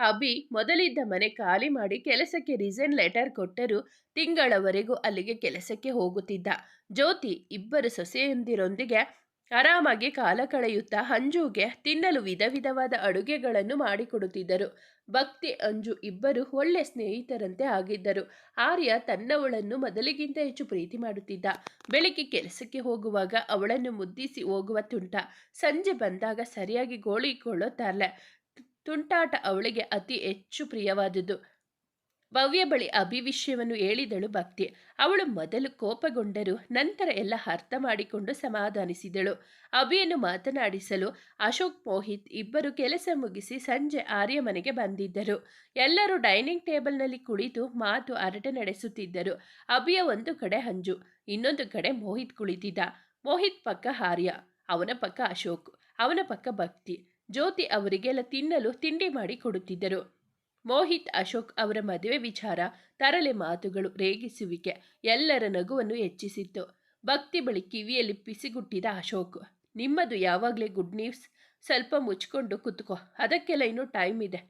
ಅಭಿ ಮೊದಲಿದ್ದ ಮನೆ ಖಾಲಿ ಮಾಡಿ ಕೆಲಸಕ್ಕೆ ರಿಸೈನ್ ಲೆಟರ್ ಕೊಟ್ಟರು ತಿಂಗಳವರೆಗೂ ಅಲ್ಲಿಗೆ ಕೆಲಸಕ್ಕೆ ಹೋಗುತ್ತಿದ್ದ. ಜ್ಯೋತಿ ಇಬ್ಬರು ಸೊಸೆಯಂದಿರೊಂದಿಗೆ ಆರಾಮಾಗಿ ಕಾಲ ಕಳೆಯುತ್ತಾ ಅಂಜುಗೆ ತಿನ್ನಲು ವಿಧ ವಿಧವಾದ ಅಡುಗೆಗಳನ್ನು ಮಾಡಿಕೊಡುತ್ತಿದ್ದರು. ಭಕ್ತಿ, ಅಂಜು ಇಬ್ಬರು ಒಳ್ಳೆ ಸ್ನೇಹಿತರಂತೆ ಆಗಿದ್ದರು. ಆರ್ಯ ತನ್ನವಳನ್ನು ಮೊದಲಿಗಿಂತ ಹೆಚ್ಚು ಪ್ರೀತಿ ಮಾಡುತ್ತಿದ್ದ. ಬೆಳಿಗ್ಗೆ ಕೆಲಸಕ್ಕೆ ಹೋಗುವಾಗ ಅವಳನ್ನು ಮುದ್ದಿಸಿ ಹೋಗುವ ತುಂಟ. ಸಂಜೆ ಬಂದಾಗ ಸರಿಯಾಗಿ ಗೋಳಿಕೊಳ್ಳುತ್ತಾರಲೆ ತುಂಟಾಟ ಅವಳಿಗೆ ಅತಿ ಹೆಚ್ಚು ಪ್ರಿಯವಾದುದು ಭವ್ಯ ಬಳಿ ಅಭಿ ವಿಷಯವನ್ನು ಹೇಳಿದಳು ಭಕ್ತಿ. ಅವಳು ಮೊದಲು ಕೋಪಗೊಂಡರು, ನಂತರ ಎಲ್ಲ ಅರ್ಥ ಮಾಡಿಕೊಂಡು ಸಮಾಧಾನಿಸಿದಳು. ಅಭಿಯನ್ನು ಮಾತನಾಡಿಸಲು ಅಶೋಕ್ ಮೋಹಿತ್ ಇಬ್ಬರು ಕೆಲಸ ಮುಗಿಸಿ ಸಂಜೆ ಆರ್ಯ ಮನೆಗೆ ಬಂದಿದ್ದರು. ಎಲ್ಲರೂ ಡೈನಿಂಗ್ ಟೇಬಲ್ನಲ್ಲಿ ಕುಳಿತು ಮಾತು ಹರಟೆ ನಡೆಸುತ್ತಿದ್ದರು. ಅಭಿಯ ಒಂದು ಕಡೆ ಹಂಜು ಇನ್ನೊಂದು ಕಡೆ ಮೋಹಿತ್ ಕುಳಿತಿದ್ದ. ಮೋಹಿತ್ ಪಕ್ಕ ಆರ್ಯ, ಅವನ ಪಕ್ಕ ಅಶೋಕ್, ಅವನ ಪಕ್ಕ ಭಕ್ತಿ. ಜ್ಯೋತಿ ಅವರಿಗೆಲ್ಲ ತಿನ್ನಲು ತಿಂಡಿ ಮಾಡಿ ಕೊಡುತ್ತಿದ್ದರು. ಮೋಹಿತ್ ಅಶೋಕ್ ಅವರ ಮದುವೆ ವಿಚಾರ, ತರಲೆ ಮಾತುಗಳು ರೇಗಿಸುವಿಕೆ ಎಲ್ಲರ ನಗುವನ್ನು ಹೆಚ್ಚಿಸಿತ್ತು. ಭಕ್ತಿ ಬಳಿ ಕಿವಿಯಲ್ಲಿ ಪಿಸಿಗುಟ್ಟಿದ ಅಶೋಕ್, ನಿಮ್ಮದು ಯಾವಾಗಲೇ ಗುಡ್ ನ್ಯೂಸ್ ಸ್ವಲ್ಪ ಮುಚ್ಕೊಂಡು ಕುತ್ಕೋ. ಅದಕ್ಕೆಲ್ಲ ಇನ್ನೂ ಟೈಮ್ ಇದೆ.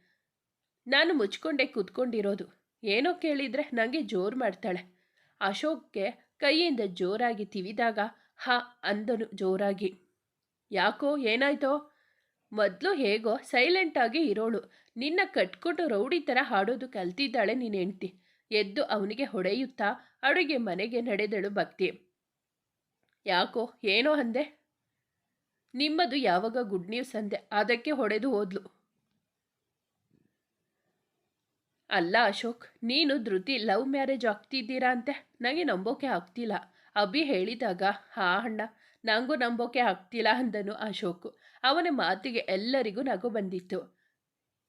ನಾನು ಮುಚ್ಕೊಂಡೇ ಕೂತ್ಕೊಂಡಿರೋದು. ಏನೋ ಕೇಳಿದ್ರೆ ನನಗೆ ಜೋರು ಮಾಡ್ತಾಳೆ. ಅಶೋಕ್ಗೆ ಕೈಯಿಂದ ಜೋರಾಗಿ ತಿವಿದಾಗ, ಹಾ ಅಂದನು ಜೋರಾಗಿ. ಯಾಕೋ, ಏನಾಯ್ತೋ? ಮೊದಲು ಹೇಗೋ ಸೈಲೆಂಟಾಗಿ ಇರೋಳು. ನಿನ್ನ ಕಟ್ಕೊಟ್ಟು ರೌಡಿ ಥರ ಹಾಡೋದು ಕಲ್ತಿದ್ದಾಳೆ ನೀನು ಹೆಂಡ್ತಿ. ಎದ್ದು ಅವನಿಗೆ ಹೊಡೆಯುತ್ತಾ ಅಡುಗೆ ಮನೆಗೆ ನಡೆದಳು ಭಕ್ತಿ. ಯಾಕೋ, ಏನೋ ಅಂದೆ. ನಿಮ್ಮದು ಯಾವಾಗ ಗುಡ್ ನ್ಯೂಸ್ ಅಂದೆ. ಅದಕ್ಕೆ ಹೊಡೆದು ಹೋದ್ಲು. ಅಲ್ಲ ಅಶೋಕ್, ನೀನು ಧೃತಿ ಲವ್ ಮ್ಯಾರೇಜ್ ಆಗ್ತಿದ್ದೀರಾ ಅಂತೆ. ನನಗೆ ನಂಬೋಕೆ ಆಗ್ತಿಲ್ಲ. ಅಭಿ ಹೇಳಿದಾಗ, ಹಾ ಅಣ್ಣ ನನಗೂ ನಂಬೋಕೆ ಆಗ್ತಿಲ್ಲ ಅಂದನು ಅಶೋಕ್. ಅವನ ಮಾತಿಗೆ ಎಲ್ಲರಿಗೂ ನಗು ಬಂದಿತ್ತು.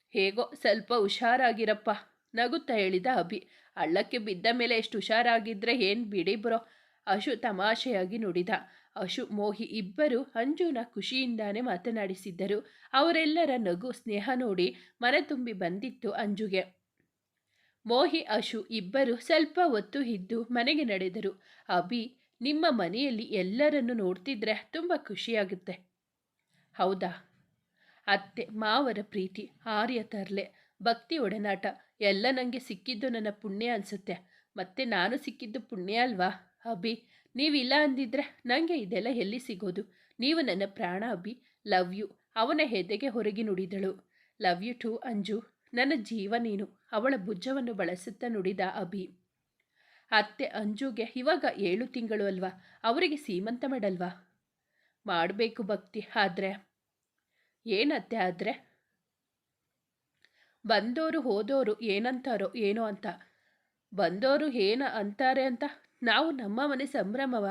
ಹೇಗೋ ಸ್ವಲ್ಪ ಹುಷಾರಾಗಿರಪ್ಪ, ನಗುತ್ತಾ ಹೇಳಿದ ಅಭಿ. ಹಳ್ಳಕ್ಕೆ ಬಿದ್ದ ಮೇಲೆ ಎಷ್ಟು ಹುಷಾರಾಗಿದ್ರೆ ಏನು ಬಿಡಿ ಬ್ರೋ? ಅಶು ತಮಾಷೆಯಾಗಿ ನುಡಿದ. ಅಶು, ಮೋಹಿ ಇಬ್ಬರು ಅಂಜುನ ಖುಷಿಯಿಂದಾನೇ ಮಾತನಾಡಿಸಿದ್ದರು. ಅವರೆಲ್ಲರ ನಗು, ಸ್ನೇಹ ನೋಡಿ ಮನೆ ತುಂಬಿ ಬಂದಿತ್ತು ಅಂಜುಗೆ. ಮೋಹಿ, ಅಶು ಇಬ್ಬರು ಸ್ವಲ್ಪ ಹೊತ್ತು ಇದ್ದು ಮನೆಗೆ ನಡೆದರು. ಅಭಿ, ನಿಮ್ಮ ಮನೆಯಲ್ಲಿ ಎಲ್ಲರನ್ನು ನೋಡ್ತಿದ್ರೆ ತುಂಬ ಖುಷಿಯಾಗುತ್ತೆ. ಹೌದಾ? ಅತ್ತೆ, ಮಾವರ ಪ್ರೀತಿ, ಆರ್ಯ ತರ್ಲೆ, ಭಕ್ತಿ ಒಡನಾಟ, ಎಲ್ಲ ನನಗೆ ಸಿಕ್ಕಿದ್ದು ನನ್ನ ಪುಣ್ಯ ಅನಿಸುತ್ತೆ. ಮತ್ತೆ ನಾನು ಸಿಕ್ಕಿದ್ದು ಪುಣ್ಯ ಅಲ್ವಾ? ಅಭಿ, ನೀವಿಲ್ಲ ಅಂದಿದ್ರೆ ನನಗೆ ಇದೆಲ್ಲ ಎಲ್ಲಿ ಸಿಗೋದು? ನೀವು ನನ್ನ ಪ್ರಾಣ, ಅಭಿ. Love you. ಅವನ ಹೆದೆಗೆ ಹೊರಗೆ ನುಡಿದಳು. Love you too Anju. ನನ್ನ ಜೀವ ನೀನು. ಅವಳ ಭುಜವನ್ನು ಬಳಸುತ್ತಾ ನುಡಿದ ಅಭಿ. ಅತ್ತೆ, ಅಂಜುಗೆ ಇವಾಗ ಏಳು ತಿಂಗಳು ಅಲ್ವಾ? ಅವರಿಗೆ ಸೀಮಂತ ಮಾಡಲ್ವಾ? ಮಾಡಬೇಕು ಭಕ್ತಿ, ಆದರೆ ಏನತ್ತೆ ಆದರೆ? ಬಂದೋರು ಹೋದೋರು ಏನಂತಾರೋ ಏನೋ ಅಂತ. ಬಂದೋರು ಏನ ಅಂತಾರೆ ಅಂತ ನಾವು ನಮ್ಮ ಮನೆ ಸಂಭ್ರಮವ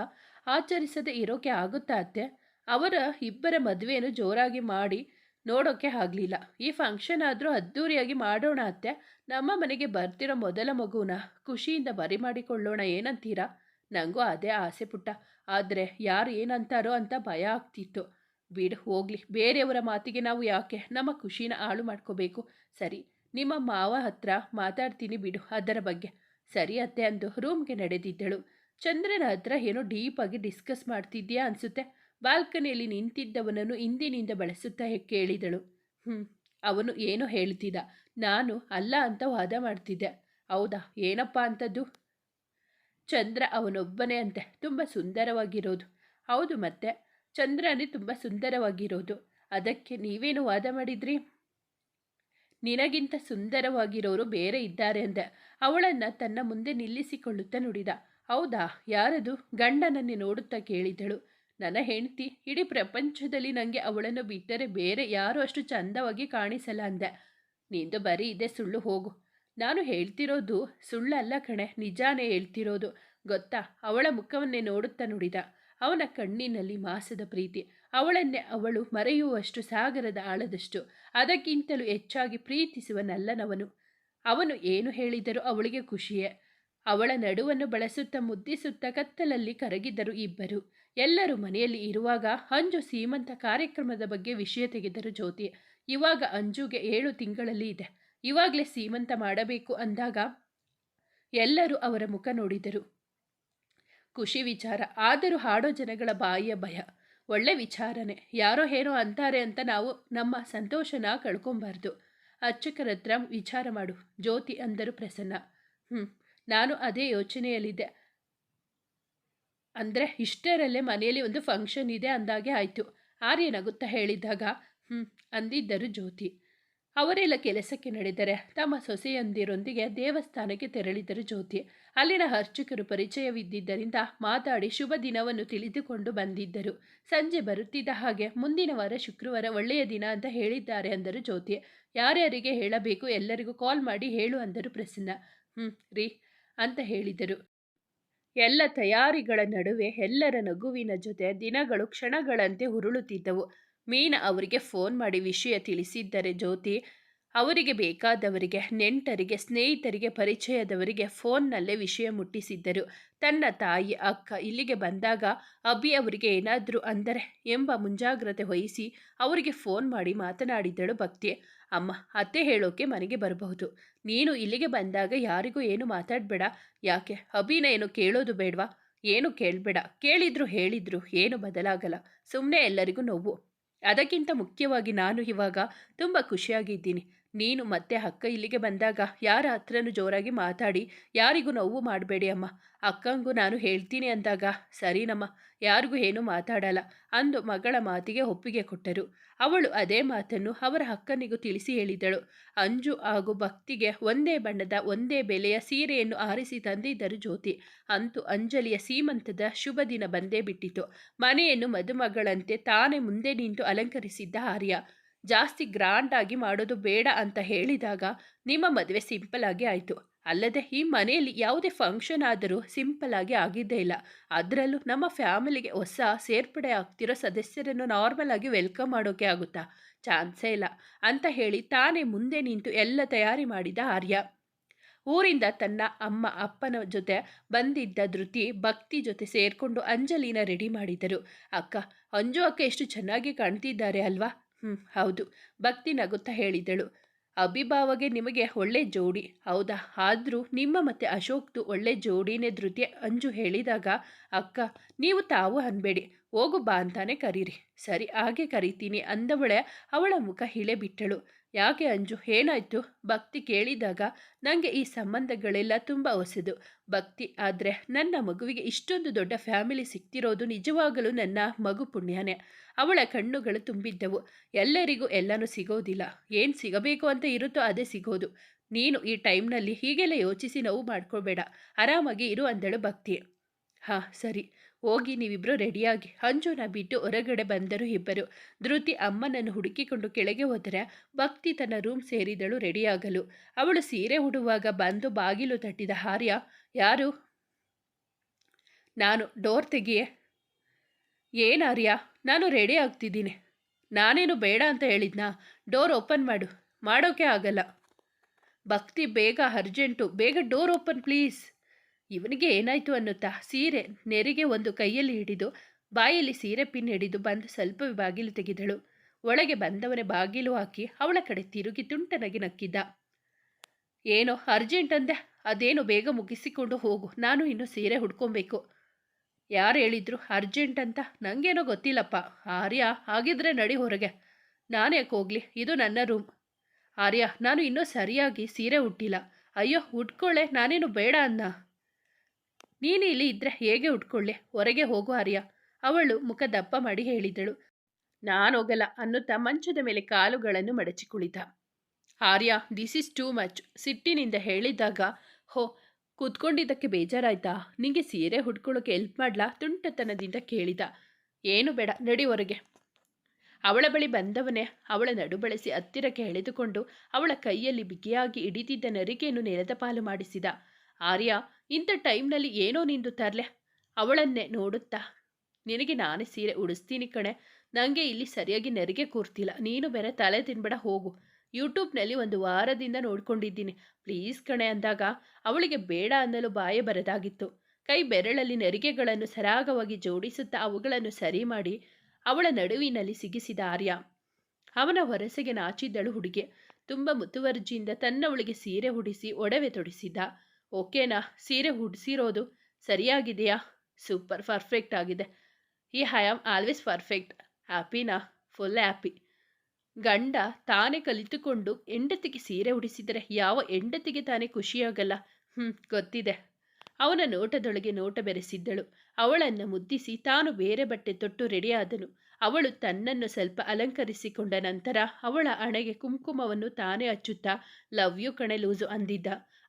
ಆಚರಿಸದೆ ಇರೋಕೆ ಆಗುತ್ತಾ ಅತ್ತೆ? ಅವರ ಇಬ್ಬರ ಮದುವೆಯನ್ನು ಜೋರಾಗಿ ಮಾಡಿ ನೋಡೋಕ್ಕೆ ಆಗಲಿಲ್ಲ. ಈ ಫಂಕ್ಷನ್ ಆದರೂ ಅದ್ಧೂರಿಯಾಗಿ ಮಾಡೋಣ ಅತ್ತೆ. ನಮ್ಮ ಮನೆಗೆ ಬರ್ತಿರೋ ಮೊದಲ ಮಗುನ ಖುಷಿಯಿಂದ ಬರಿ ಮಾಡಿಕೊಳ್ಳೋಣ ಏನಂತೀರಾ? ನನಗೂ ಅದೇ ಆಸೆ ಪುಟ್ಟ. ಆದರೆ ಯಾರು ಏನಂತಾರೋ ಅಂತ ಭಯ ಆಗ್ತಿತ್ತು. ಬಿಡು, ಹೋಗಲಿ. ಬೇರೆಯವರ ಮಾತಿಗೆ ನಾವು ಯಾಕೆ? ನಮ್ಮ ಖುಷಿನ ಹಾಳು ಮಾಡ್ಕೋಬೇಕು. ಸರಿ, ನಿಮ್ಮ ಮಾವ ಹತ್ರ ಮಾತಾಡ್ತೀನಿ ಬಿಡು, ಅದರ ಬಗ್ಗೆ. ಸರಿ ಅತ್ತೆ ಅಂದು ರೂಮ್ಗೆ ನಡೆದಿದ್ದಳು. ಚಂದ್ರನ ಹತ್ರ ಏನೋ ಡೀಪಾಗಿ ಡಿಸ್ಕಸ್ ಮಾಡ್ತಿದ್ಯಾ ಅನಿಸುತ್ತೆ. ಬಾಲ್ಕನಿಯಲ್ಲಿ ನಿಂತಿದ್ದವನನ್ನು ಹಿಂದಿನಿಂದ ಬಳಸುತ್ತಾ ಕೇಳಿದಳು. ಹ್ಞೂ ಅವನು ಏನೋ ಹೇಳ್ತಿದ್ದ. ನಾನು ಅಲ್ಲ ಅಂತ ವಾದ ಮಾಡ್ತಿದ್ದೆ. ಹೌದಾ? ಏನಪ್ಪ ಅಂತದ್ದು? ಚಂದ್ರ ಅವನೊಬ್ಬನೇ ಅಂತೆ. ತುಂಬ ಸುಂದರವಾಗಿರೋದು. ಹೌದು ಮತ್ತೆ. ಚಂದ್ರನೇ ತುಂಬ ಸುಂದರವಾಗಿರೋದು. ಅದಕ್ಕೆ ನೀವೇನು ವಾದ ಮಾಡಿದ್ರಿ? ನಿನಗಿಂತ ಸುಂದರವಾಗಿರೋರು ಬೇರೆ ಇದ್ದಾರೆ ಅಂದೆ. ಅವಳನ್ನು ತನ್ನ ಮುಂದೆ ನಿಲ್ಲಿಸಿಕೊಳ್ಳುತ್ತಾ ನುಡಿದ. ಹೌದಾ? ಯಾರದು? ಗಂಡನನ್ನೇ ನೋಡುತ್ತಾ ಕೇಳಿದಳು. ನನ್ನ ಹೆಂಡತಿ, ಇಡೀ ಪ್ರಪಂಚದಲ್ಲಿ ನನಗೆ ಅವಳನ್ನು ಬಿಟ್ಟರೆ ಬೇರೆ ಯಾರೂ ಅಷ್ಟು ಚಂದವಾಗಿ ಕಾಣಿಸಲ್ಲ ಅಂದೆ. ನಿಂದು ಬರೀ ಇದೆ, ಸುಳ್ಳು ಹೋಗು. ನಾನು ಹೇಳ್ತಿರೋದು ಸುಳ್ಳಲ್ಲ ಕಣೆ, ನಿಜಾನೇ ಹೇಳ್ತಿರೋದು. ಗೊತ್ತಾ? ಅವಳ ಮುಖವನ್ನೇ ನೋಡುತ್ತಾ ನುಡಿದ. ಅವನ ಕಣ್ಣಿನಲ್ಲಿ ಮಾಸದ ಪ್ರೀತಿ. ಅವಳನ್ನೇ ಅವಳು ಮರೆಯುವಷ್ಟು ಸಾಗರದ ಆಳದಷ್ಟು. ಅದಕ್ಕಿಂತಲೂ ಹೆಚ್ಚಾಗಿ ಪ್ರೀತಿಸುವ ನಲ್ಲನವನು. ಅವನು ಏನು ಹೇಳಿದರೂ ಅವಳಿಗೆ ಖುಷಿಯೇ. ಅವಳ ನಡುವನ್ನು ಬಳಸುತ್ತಾ ಮುದ್ದಿಸುತ್ತಾ ಕತ್ತಲಲ್ಲಿ ಕರಗಿದ್ದರು ಇಬ್ಬರು. ಎಲ್ಲರೂ ಮನೆಯಲ್ಲಿ ಇರುವಾಗ ಅಂಜು ಸೀಮಂತ ಕಾರ್ಯಕ್ರಮದ ಬಗ್ಗೆ ವಿಷಯ ತೆಗೆದರು ಜ್ಯೋತಿ. ಇವಾಗ ಅಂಜುಗೆ ಏಳು ತಿಂಗಳಲ್ಲಿ ಇದೆ. ಇವಾಗಲೇ ಸೀಮಂತ ಮಾಡಬೇಕು ಅಂದಾಗ ಎಲ್ಲರೂ ಅವರ ಮುಖ ನೋಡಿದರು. ಖುಷಿ ವಿಚಾರ, ಆದರೂ ಹಾಡೋ ಜನಗಳ ಬಾಯಿಯ ಭಯ. ಒಳ್ಳೆ ವಿಚಾರನೆ. ಯಾರೋ ಏನೋ ಅಂತಾರೆ ಅಂತ ನಾವು ನಮ್ಮ ಸಂತೋಷನ ಕಳ್ಕೊಬಾರ್ದು. ಅರ್ಚಕರ ಹತ್ರ ವಿಚಾರ ಮಾಡು. ಜ್ಯೋತಿ ಅಂದರು ಪ್ರಸನ್ನ. ಹ್ಞೂ ನಾನು ಅದೇ ಯೋಚನೆಯಲ್ಲಿದ್ದೆ. ಅಂದರೆ ಇಷ್ಟರಲ್ಲೇ ಮನೆಯಲ್ಲಿ ಒಂದು ಫಂಕ್ಷನ್ ಇದೆ ಅಂದಾಗೆ ಆಯಿತು. ಆರ್ಯನಗುತ್ತಾ ಹೇಳಿದಾಗ ಹ್ಞೂ ಅಂದಿದ್ದರು ಜ್ಯೋತಿ. ಅವರೆಲ್ಲ ಕೆಲಸಕ್ಕೆ ನಡೆದರೆ. ತಮ್ಮ ಸೊಸೆಯಂದಿರೊಂದಿಗೆ ದೇವಸ್ಥಾನಕ್ಕೆ ತೆರಳಿದರು ಜ್ಯೋತಿ. ಅಲ್ಲಿನ ಅರ್ಚಕರು ಪರಿಚಯವಿದ್ದಿದ್ದರಿಂದ ಮಾತಾಡಿ ಶುಭ ದಿನವನ್ನು ತಿಳಿದುಕೊಂಡು ಬಂದಿದ್ದರು. ಸಂಜೆ ಬರುತ್ತಿದ್ದ ಹಾಗೆ ಮುಂದಿನ ವಾರ ಶುಕ್ರವಾರ ಒಳ್ಳೆಯ ದಿನ ಅಂತ ಹೇಳಿದ್ದಾರೆ ಅಂದರು ಜ್ಯೋತಿ. ಯಾರ್ಯಾರಿಗೆ ಹೇಳಬೇಕು ಎಲ್ಲರಿಗೂ ಕಾಲ್ ಮಾಡಿ ಹೇಳು ಅಂದರು ಪ್ರಸನ್ನ. ಹ್ಞೂ ರೀ, ಅಂತ ಹೇಳಿದರು. ಎಲ್ಲ ತಯಾರಿಗಳ ನಡುವೆ ಎಲ್ಲರ ನಗುವಿನ ಜೊತೆ ದಿನಗಳು ಕ್ಷಣಗಳಂತೆ ಉರುಳುತ್ತಿದ್ದವು. ಮೀನಾ ಅವರಿಗೆ ಫೋನ್ ಮಾಡಿ ವಿಷಯ ತಿಳಿಸಿದ್ದರೆ ಜ್ಯೋತಿ, ಅವರಿಗೆ ಬೇಕಾದವರಿಗೆ, ನೆಂಟರಿಗೆ, ಸ್ನೇಹಿತರಿಗೆ ಪರಿಚಯದವರಿಗೆ ಫೋನ್ನಲ್ಲೇ ವಿಷಯ ಮುಟ್ಟಿಸಿದ್ದರು. ತನ್ನ ತಾಯಿ, ಅಕ್ಕ ಇಲ್ಲಿಗೆ ಬಂದಾಗ ಅಬ್ಬಿ ಅವರಿಗೆ ಏನಾದರೂ ಅಂದರೆ ಎಂಬ ಮುಂಜಾಗ್ರತೆ ವಹಿಸಿ ಅವರಿಗೆ ಫೋನ್ ಮಾಡಿ ಮಾತನಾಡಿದ್ದಳು ಭಕ್ತಿ. ಅಮ್ಮ, ಅತ್ತೆ ಹೇಳೋಕೆ ಮನೆಗೆ ಬರಬಹುದು. ನೀನು ಇಲ್ಲಿಗೆ ಬಂದಾಗ ಯಾರಿಗೂ ಏನು ಮಾತಾಡಬೇಡ. ಯಾಕೆ? ಅಭಿನ ಏನು ಕೇಳೋದು ಬೇಡವಾ? ಏನು ಕೇಳಬೇಡ. ಕೇಳಿದ್ರು ಹೇಳಿದ್ರು, ಏನು ಬದಲಾಗಲ್ಲ. ಸುಮ್ಮನೆ ಎಲ್ಲರಿಗೂ ನೋವು. ಅದಕ್ಕಿಂತ ಮುಖ್ಯವಾಗಿ ನಾನು ಇವಾಗ ತುಂಬ ಖುಷಿಯಾಗಿದ್ದೀನಿ. ನೀನು ಮತ್ತೆ ಅಕ್ಕ ಇಲ್ಲಿಗೆ ಬಂದಾಗ ಯಾರ ಹತ್ರನೂ ಜೋರಾಗಿ ಮಾತಾಡಿ, ಯಾರಿಗೂ ನೋವು ಮಾಡಬೇಡಿ ಅಮ್ಮ. ಅಕ್ಕಂಗೂ ನಾನು ಹೇಳ್ತೀನಿ ಅಂದಾಗ ಸರಿನಮ್ಮ ಯಾರಿಗೂ ಏನೂ ಮಾತಾಡಲ್ಲ ಅಂದು ಮಗಳ ಮಾತಿಗೆ ಒಪ್ಪಿಗೆ ಕೊಟ್ಟರು. ಅವಳು ಅದೇ ಮಾತನ್ನು ಅವರ ಅಕ್ಕನಿಗೂ ತಿಳಿಸಿ ಹೇಳಿದಳು. ಅಂಜು ಹಾಗೂ ಭಕ್ತಿಗೆ ಒಂದೇ ಬಣ್ಣದ, ಒಂದೇ ಬೆಲೆಯ ಸೀರೆಯನ್ನು ಆರಿಸಿ ತಂದಿದ್ದರು ಜ್ಯೋತಿ. ಅಂತೂ ಅಂಜಲಿಯ ಸೀಮಂತದ ಶುಭ ದಿನ ಬಂದೇ ಬಿಟ್ಟಿತು. ಮನೆಯನ್ನು ಮದುಮಗಳಂತೆ ತಾನೇ ಮುಂದೆ ನಿಂತು ಅಲಂಕರಿಸಿದ್ದ ಆರ್ಯ. ಜಾಸ್ತಿ ಗ್ರ್ಯಾಂಡ್ ಆಗಿ ಮಾಡೋದು ಬೇಡ ಅಂತ ಹೇಳಿದಾಗ ನಿಮ್ಮ ಮದುವೆ ಸಿಂಪಲ್ ಆಗಿ ಆಯಿತು. ಅಲ್ಲದೆ ಈ ಮನೆಯಲ್ಲಿ ಯಾವುದೇ ಫಂಕ್ಷನ್ ಆದರೂ ಸಿಂಪಲ್ ಆಗಿ ಆಗಿದ್ದೇ ಇಲ್ಲ. ಅದರಲ್ಲೂ ನಮ್ಮ ಫ್ಯಾಮಿಲಿಗೆ ಹೊಸ ಸೇರ್ಪಡೆ ಆಗ್ತಿರೋ ಸದಸ್ಯರನ್ನು ನಾರ್ಮಲ್ ಆಗಿ ವೆಲ್ಕಮ್ ಮಾಡೋಕೆ ಆಗುತ್ತಾ? ಚಾನ್ಸೇ ಇಲ್ಲ. ಅಂತ ಹೇಳಿ ತಾನೇ ಮುಂದೆ ನಿಂತು ಎಲ್ಲ ತಯಾರಿ ಮಾಡಿದ ಆರ್ಯ. ಊರಿಂದ ತನ್ನ ಅಮ್ಮ, ಅಪ್ಪನ ಜೊತೆ ಬಂದಿದ್ದ ಧೃತಿ ಭಕ್ತಿ ಜೊತೆ ಸೇರಿಕೊಂಡು ಅಂಜಲಿನ ರೆಡಿ ಮಾಡಿದರು. ಅಕ್ಕ ಅಂಜು ಅಕ್ಕ ಎಷ್ಟು ಚೆನ್ನಾಗಿ ಕಾಣ್ತಿದ್ದಾರೆ ಅಲ್ವಾ? ಹ್ಞೂ ಹೌದು. ಭಕ್ತಿ ನಗುತ್ತಾ ಹೇಳಿದಳು. ಅಭಿಭಾವಗೆ ನಿಮಗೆ ಒಳ್ಳೆ ಜೋಡಿ. ಹೌದಾ? ಆದರೂ ನಿಮ್ಮ ಮತ್ತು ಅಶೋಕ್ದು ಒಳ್ಳೆ ಜೋಡಿನೇ ಧೃತಿ ಅಂಜು ಹೇಳಿದಾಗ, ಅಕ್ಕ, ನೀವು ತಾವು ಅನ್ಬೇಡಿ. ಹೋಗು ಬಾ ಅಂತಾನೆ ಕರೀರಿ. ಸರಿ, ಹಾಗೆ ಕರಿತೀನಿ ಅಂದವಳೆ ಅವಳ ಮುಖ ಹಿಳೆ ಬಿಟ್ಟಳು. ಯಾಕೆ ಅಂಜು? ಏನಾಯ್ತು? ಭಕ್ತಿ ಕೇಳಿದಾಗ ನನಗೆ ಈ ಸಂಬಂಧಗಳೆಲ್ಲ ತುಂಬ ಹೊಸದು ಭಕ್ತಿ ಆದರೆ ನನ್ನ ಮಗುವಿಗೆ ಇಷ್ಟೊಂದು ದೊಡ್ಡ ಫ್ಯಾಮಿಲಿ ಸಿಕ್ತಿರೋದು ನಿಜವಾಗಲೂ ನನ್ನ ಮಗು ಪುಣ್ಯನೇ. ಅವಳ ಕಣ್ಣುಗಳು ತುಂಬಿದ್ದವು. ಎಲ್ಲರಿಗೂ ಎಲ್ಲನೂ ಸಿಗೋದಿಲ್ಲ. ಏನು ಸಿಗಬೇಕು ಅಂತ ಇರುತ್ತೋ ಅದೇ ಸಿಗೋದು. ನೀನು ಈ ಟೈಮ್ನಲ್ಲಿ ಹೀಗೆಲ್ಲ ಯೋಚಿಸಿ ನೋವು ಮಾಡ್ಕೋಬೇಡ. ಆರಾಮಾಗಿ ಇರು ಅಂದಳು ಭಕ್ತಿ. ಹಾಂ, ಸರಿ. ಹೋಗಿ ನೀವಿಬ್ಬರು ರೆಡಿಯಾಗಿ ಅಂಜುನ ಬಿಟ್ಟು ಹೊರಗಡೆ ಬಂದರು ಇಬ್ಬರು. ಧೃತಿ ಅಮ್ಮನನ್ನು ಹುಡುಕಿಕೊಂಡು ಕೆಳಗೆ ಹೋದರೆ ಭಕ್ತಿ ತನ್ನ ರೂಮ್ ಸೇರಿದಳು ರೆಡಿಯಾಗಲು. ಅವಳು ಸೀರೆ ಉಡುವಾಗ ಬಂದು ಬಾಗಿಲು ತಟ್ಟಿದ ಹಾರ್ಯ ಯಾರು? ನಾನು, ಡೋರ್ ತೆಗಿಯೆ. ಏನಾರ್ಯ ನಾನು ರೆಡಿ ಆಗ್ತಿದ್ದೀನಿ. ನಾನೇನು ಬೇಡ ಅಂತ ಹೇಳಿದ್ನಾ? ಡೋರ್ ಓಪನ್ ಮಾಡು. ಮಾಡೋಕೆ ಆಗಲ್ಲ. ಭಕ್ತಿ, ಬೇಗ, ಅರ್ಜೆಂಟು. ಬೇಗ ಡೋರ್ ಓಪನ್ ಪ್ಲೀಸ್. ಇವನಿಗೆ ಏನಾಯಿತು ಅನ್ನುತ್ತಾ ಸೀರೆ ನೆರಿಗೆ ಒಂದು ಕೈಯಲ್ಲಿ ಹಿಡಿದು ಬಾಯಲ್ಲಿ ಸೀರೆ ಪಿನ್ ಹಿಡಿದು ಬಂದು ಸ್ವಲ್ಪ ಬಾಗಿಲು ತೆಗೆದಳು. ಒಳಗೆ ಬಂದವನೇ ಬಾಗಿಲು ಹಾಕಿ ಅವಳ ಕಡೆ ತಿರುಗಿ ತುಂಟನಾಗಿ ನಕ್ಕಿದ್ದ. ಏನೋ ಅರ್ಜೆಂಟ್ ಅಂದೆ, ಅದೇನು ಬೇಗ ಮುಗಿಸಿಕೊಂಡು ಹೋಗು, ನಾನು ಇನ್ನು ಸೀರೆ ಹುಡ್ಕೊಬೇಕು ಯಾರು ಹೇಳಿದ್ರು ಅರ್ಜೆಂಟ್ ಅಂತ? ನನಗೇನೋ ಗೊತ್ತಿಲ್ಲಪ್ಪ. ಆರ್ಯ ಹಾಗಿದ್ರೆ ನಡಿ ಹೊರಗೆ. ನಾನು ಯಾಕೆ ಹೋಗಲಿ? ಇದು ನನ್ನ ರೂಮ್. ಆರ್ಯ, ನಾನು ಇನ್ನೂ ಸರಿಯಾಗಿ ಸೀರೆ ಹುಟ್ಟಿಲ್ಲ ಅಯ್ಯೋ ಉಟ್ಕೊಳ್ಳೆ ನಾನೇನು ಬೇಡ ಅನ್ನ? ನೀನು ಇಲ್ಲಿ ಇದ್ರೆ ಹೇಗೆ ಉಟ್ಕೊಳ್ಳೆ? ಹೊರಗೆ ಹೋಗು ಆರ್ಯ. ಅವಳು ಮುಖ ದಪ್ಪ ಮಾಡಿ ಹೇಳಿದಳು. ನಾನೋಗಲ್ಲ ಅನ್ನುತ್ತಾ ಮಂಚದ ಮೇಲೆ ಕಾಲುಗಳನ್ನು ಮಡಚಿ ಕುಳಿತ. Arya this is too much ಸಿಟ್ಟಿನಿಂದ ಹೇಳಿದಾಗ ಹೋ, ಕೂತ್ಕೊಂಡಿದ್ದಕ್ಕೆ ಬೇಜಾರಾಯ್ತಾ? ನಿಂಗೆ ಸೀರೆ ಹುಡ್ಕೊಳ್ಳೋಕೆ ಹೆಲ್ಪ್ ಮಾಡ್ಲಾ? ತುಂಟತನದಿಂದ ಕೇಳಿದ. ಏನು ಬೇಡ, ನಡಿ ಹೊರಗೆ. ಅವಳ ಬಳಿ ಬಂದವನೇ ಅವಳ ನಡು ಬಳಸಿ ಹತ್ತಿರಕ್ಕೆ ಎಳೆದುಕೊಂಡು ಅವಳ ಕೈಯಲ್ಲಿ ಬಿಗಿಯಾಗಿ ಹಿಡಿದಿದ್ದ ನರಿಗೆಯನ್ನು ನೆಲದ ಪಾಲು ಮಾಡಿಸಿದ. ಆರ್ಯ ಇಂಥ ಟೈಮ್ನಲ್ಲಿ ಏನೋ ನಿಂದು ತರಲೆ, ಅವಳನ್ನೇ ನೋಡುತ್ತಾ. ನಿನಗೆ ನಾನೇ ಸೀರೆ ಉಡಿಸ್ತೀನಿ ಕಣೆ ನನಗೆ ಇಲ್ಲಿ ಸರಿಯಾಗಿ ನೆರಿಗೆ ಕೂರ್ತಿಲ್ಲ, ನೀನು ಬೇರೆ ತಲೆ ತಿನ್ಬೇಡ, ಹೋಗು. ಯೂಟ್ಯೂಬ್ನಲ್ಲಿ ಒಂದು ವಾರದಿಂದ ನೋಡ್ಕೊಂಡಿದ್ದೀನಿ. ಪ್ಲೀಸ್ ಕಣೆ ಅಂದಾಗ, ಅವಳಿಗೆ ಬೇಡ ಅನ್ನಲು ಬಾಯೇ ಬರದಾಗಿತ್ತು. ಕೈ ಬೆರಳಲ್ಲಿ ನೆರಿಗೆಗಳನ್ನು ಸರಾಗವಾಗಿ ಜೋಡಿಸುತ್ತಾ ಅವುಗಳನ್ನು ಸರಿ ಮಾಡಿ ಅವಳ ನಡುವಿನಲ್ಲಿ ಸಿಗಿಸಿದ ಆರ್ಯ. ಅವನ ಹೊರಸೆಗೆ ನಾಚಿದ್ದಳು ಹುಡುಗಿ. ತುಂಬ ಮುತುವರ್ಜಿಯಿಂದ ತನ್ನವಳಿಗೆ ಸೀರೆ ಉಡಿಸಿ ಒಡವೆ ತೊಡಿಸಿದ್ದ. ಓಕೆನಾ? ಸೀರೆ ಉಡಿಸಿರೋದು ಸರಿಯಾಗಿದೆಯಾ? ಸೂಪರ್ ಪರ್ಫೆಕ್ಟ್ ಆಗಿದೆ. ಈ I am always perfect. ಹ್ಯಾಪಿನಾ? Full happy. ಗಂಡ ತಾನೇ ಕಲಿತುಕೊಂಡು ಹೆಂಡತಿಗೆ ಸೀರೆ ಉಡಿಸಿದರೆ ಯಾವ ಹೆಂಡತಿಗೆ ತಾನೇ ಖುಷಿಯಾಗಲ್ಲ. ಹ್ಞೂ ಗೊತ್ತಿದೆ. ಅವನ ನೋಟದೊಳಗೆ ನೋಟ ಬೆರೆಸಿದ್ದಳು. ಅವಳನ್ನು ಮುದ್ದಿಸಿ ತಾನು ಬೇರೆ ಬಟ್ಟೆ ತೊಟ್ಟು ರೆಡಿಯಾದನು ಅವಳು ತನ್ನನ್ನು ಸ್ವಲ್ಪ ಅಲಂಕರಿಸಿಕೊಂಡ ನಂತರ ಅವಳ ಹಣೆಗೆ ಕುಂಕುಮವನ್ನು ತಾನೇ ಹಚ್ಚುತ್ತಾ ಲವ್ ಯು ಕಣೆ ಲೂಸು ಅಂದಿದ್ದ.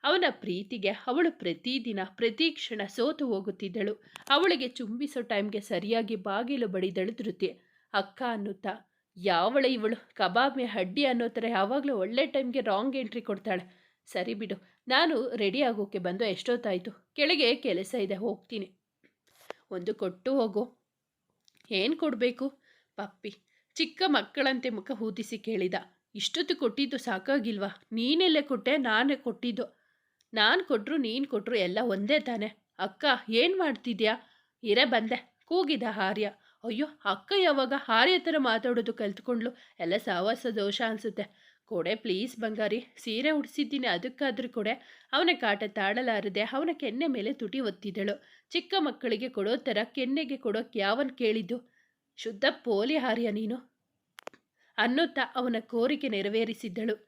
ಅವನ ಪ್ರೀತಿಗೆ ಅವಳು ಪ್ರತಿದಿನ, ಪ್ರತಿ ಕ್ಷಣ ಸೋತು ಹೋಗುತ್ತಿದ್ದಳು. ಅವಳಿಗೆ ಚುಂಬಿಸೋ ಟೈಮ್ಗೆ ಸರಿಯಾಗಿ ಬಾಗಿಲು ಬಡಿದಳು ಧೃತಿ ಅಕ್ಕ ಅನ್ನುತ್ತಾ, ಯಾವಳ ಇವಳು? ಕಬಾಬ್ ಹಡ್ಡಿ ಅನ್ನೋ ಥರ ಯಾವಾಗಲೂ ಒಳ್ಳೆ ಟೈಮ್ಗೆ ರಾಂಗ್ ಎಂಟ್ರಿ ಕೊಡ್ತಾಳೆ. ಸರಿ ಬಿಡು, ನಾನು ರೆಡಿ ಆಗೋಕ್ಕೆ ಬಂದು ಎಷ್ಟೊತ್ತಾಯಿತು? ಕೆಳಗೆ ಕೆಲಸ ಇದೆ, ಹೋಗ್ತೀನಿ. ಒಂದು ಕೊಟ್ಟು ಹೋಗು. ಏನು ಕೊಡಬೇಕು? ಪಪ್ಪಿ, ಚಿಕ್ಕ ಮಕ್ಕಳಂತೆ ಮುಖ ಹೂತಿಸಿ ಕೇಳಿದ. ಇಷ್ಟೊತ್ತು ಕೊಟ್ಟಿದ್ದು ಸಾಕಾಗಿಲ್ವಾ? ನೀನೆಲ್ಲೇ ಕೊಟ್ಟೆ, ನಾನೇ ಕೊಟ್ಟಿದ್ದು. ನಾನು ಕೊಟ್ಟರು ನೀನು ಕೊಟ್ಟರು ಎಲ್ಲ ಒಂದೇ ತಾನೆ. ಅಕ್ಕ, ಏನು ಮಾಡ್ತಿದ್ಯಾ? ಇರೇ ಬಂದೆ. ಕೂಗಿದ ಹಾರ್ಯ. ಅಯ್ಯೋ, ಅಕ್ಕ ಯಾವಾಗ ಆರ್ಯ ಥರ ಮಾತಾಡೋದು ಕಲ್ತ್ಕೊಂಡ್ಲು? ಎಲ್ಲ ಸಾವಾಸ ದೋಷ ಅನಿಸುತ್ತೆ. ಕೊಡೆ, ಪ್ಲೀಸ್ ಬಂಗಾರಿ, ಸೀರೆ ಉಡಿಸಿದ್ದೀನಿ ಅದಕ್ಕಾದ್ರೂ ಕೊಡೆ. ಅವನ ಕಾಟ ತಾಳಲಾರದೆ ಅವನ ಕೆನ್ನೆ ಮೇಲೆ ತುಟಿ ಒತ್ತಿದಳು. ಚಿಕ್ಕ ಮಕ್ಕಳಿಗೆ ಕೊಡೋ ಥರ ಕೆನ್ನೆಗೆ ಕೊಡೋಕೆ ಯಾವನ್ ಕೇಳಿದ್ದು? ಶುದ್ಧ ಪೋಲಿ ಹಾರ್ಯ ನೀನು. ಅನ್ನುತ್ತಾ ಅವನ ಕೋರಿಕೆ ನೆರವೇರಿಸಿದ್ದಳು.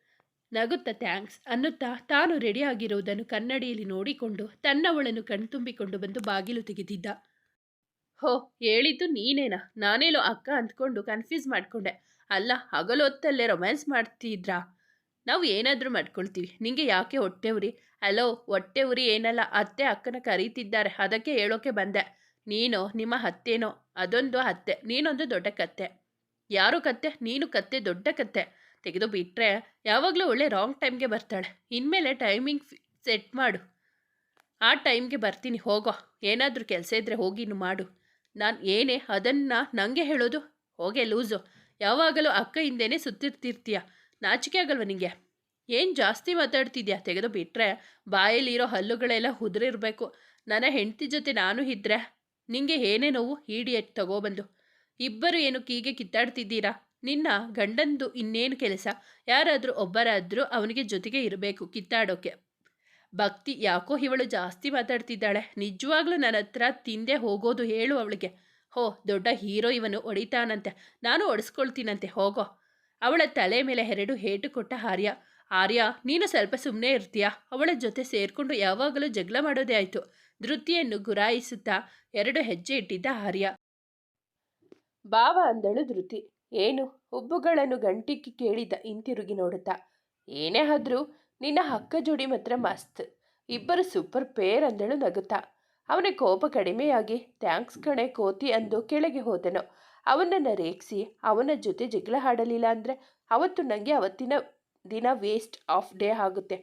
ನಗುತ್ತಾ ಥ್ಯಾಂಕ್ಸ್ ಅನ್ನುತ್ತಾ ತಾನು ರೆಡಿಯಾಗಿರುವುದನ್ನು ಕನ್ನಡಿಯಲ್ಲಿ ನೋಡಿಕೊಂಡು ತನ್ನವಳನ್ನು ಕಣ್ತುಂಬಿಕೊಂಡು ಬಂದು ಬಾಗಿಲು ತೆಗೆದಿದ್ದ. ಹೋ, ಹೇಳಿದ್ದು ನೀನೇನಾ? ನಾನೇಲೋ ಅಕ್ಕ ಅಂದ್ಕೊಂಡು ಕನ್ಫ್ಯೂಸ್ ಮಾಡ್ಕೊಂಡೆ. ಅಲ್ಲ, ಹಗಲೊತ್ತಲ್ಲೇ ರೊಮ್ಯಾನ್ಸ್ ಮಾಡ್ತಿದ್ರಾ? ನಾವು ಏನಾದರೂ ಮಾಡ್ಕೊಳ್ತೀವಿ. ನಿಂಗೆ ಯಾಕೆ ಹೊಟ್ಟೆ ಉರಿ? ಅಲೋ ಹೊಟ್ಟೆ ಉರಿ ಏನಲ್ಲ, ಅತ್ತೆ ಅಕ್ಕನ ಕರೀತಿದ್ದಾರೆ. ಅದಕ್ಕೆ ಹೇಳೋಕೆ ಬಂದೆ. ನೀನು, ನಿಮ್ಮ ಹತ್ತೇನೋ ಅದೊಂದು ಹತ್ತೆ ನೀನೊಂದು ದೊಡ್ಡ ಕತ್ತೆ. ಯಾರು ಕತ್ತೆ? ನೀನು ಕತ್ತೆ, ದೊಡ್ಡ ಕತ್ತೆ. ತೆಗೆದು ಬಿಟ್ಟರೆ ಯಾವಾಗಲೂ ಒಳ್ಳೆ ರಾಂಗ್ ಟೈಮ್ಗೆ ಬರ್ತಾಳೆ. ಇನ್ಮೇಲೆ ಟೈಮಿಂಗ್ ಸೆಟ್ ಮಾಡು. ಆ ಟೈಮ್ಗೆ ಬರ್ತೀನಿ, ಹೋಗೋ. ಏನಾದರೂ ಕೆಲಸ ಇದ್ದರೆ ಹೋಗಿ ಮಾಡು. ನಾನು ಏನೇ ಅದನ್ನು ನನಗೆ ಹೇಳೋದು, ಹೋಗೆ, ಲೂಸು. ಯಾವಾಗಲೂ ಅಕ್ಕ ಹಿಂದೆನೇ ಸುತ್ತಿರ್ತಿರ್ತೀಯ. ನಾಚಿಕೆ ಆಗಲ್ವ ನಿಂಗೆ? ಏನು ಜಾಸ್ತಿ ಮಾತಾಡ್ತಿದ್ಯಾ? ತೆಗೆದು ಬಿಟ್ಟರೆ ಬಾಯಲ್ಲಿರೋ ಹಲ್ಲುಗಳೆಲ್ಲ ಉದುರಿರಬೇಕು. ನನ್ನ ಹೆಂಡತಿ ಜೊತೆ ನಾನು ಇದ್ದರೆ ನಿಂಗೆ ಏನೇ ನೋವು, ಈಡಿಯಟ್ ತಗೋಬಂದು ಇಬ್ಬರು ಏನು ಕೀಗೆ ಕಿತ್ತಾಡ್ತಿದ್ದೀರಾ? ನಿನ್ನ ಗಂಡಂದು ಇನ್ನೇನು ಕೆಲಸ? ಯಾರಾದರೂ ಒಬ್ಬರಾದರೂ ಅವನಿಗೆ ಜೊತೆಗೆ ಇರಬೇಕು ಕಿತ್ತಾಡೋಕೆ. ಭಕ್ತಿ ಯಾಕೋ ಇವಳು ಜಾಸ್ತಿ ಮಾತಾಡ್ತಿದ್ದಾಳೆ. ನಿಜವಾಗ್ಲೂ ನನ್ನ ಹತ್ರ ತಿಂದೆ ಹೋಗೋದು ಹೇಳು ಅವಳಿಗೆ. ಹೋ, ದೊಡ್ಡ ಹೀರೋ ಇವನು ಹೊಡಿತಾನಂತೆ. ನಾನು ಒಡಿಸ್ಕೊಳ್ತೀನಂತೆ ಹೋಗೋ. ಅವಳ ತಲೆ ಮೇಲೆ ಎರಡು ಹೇಟು ಕೊಟ್ಟ ಆರ್ಯ. ಆರ್ಯ, ನೀನು ಸ್ವಲ್ಪ ಸುಮ್ಮನೆ ಇರ್ತೀಯಾ? ಅವಳ ಜೊತೆ ಸೇರಿಕೊಂಡು ಯಾವಾಗಲೂ ಜಗಳ ಮಾಡೋದೇ ಆಯಿತು. ಧೃತಿಯನ್ನು ಗುರಾಯಿಸುತ್ತಾ ಎರಡು ಹೆಜ್ಜೆ ಇಟ್ಟಿದ್ದ ಆರ್ಯ. ಬಾವ ಅಂದಳು ಧೃತಿ. ಏನು? ಹುಬ್ಬುಗಳನ್ನು ಗಂಟಿಕ್ಕಿ ಕೇಳಿದ ಹಿಂತಿರುಗಿ ನೋಡುತ್ತಾ, ಏನೇ ಆದ್ರೂ ನಿನ್ನ ಅಕ್ಕ ಜೋಡಿ ಮಾತ್ರ ಮಸ್ತ್. ಇಬ್ಬರು ಸೂಪರ್ ಪೇರ್ ಅಂದಳು ನಗುತ್ತಾ, ಅವನ ಕೋಪ ಕಡಿಮೆಯಾಗಿ, ಥ್ಯಾಂಕ್ಸ್ ಕಣೆ ಕೋತಿ ಅಂದು ಕೆಳಗೆ ಹೋದನು. ಅವನನ್ನು ರೇಗಿಸಿ, ಅವನ ಜೊತೆ ಜಗಳ ಹಾಡಲಿಲ್ಲ ಅಂದರೆ ಅವತ್ತು ನನಗೆ ಅವತ್ತಿನ ದಿನ ವೇಸ್ಟ್ ಆಫ್ ಡೇ ಆಗುತ್ತೆ.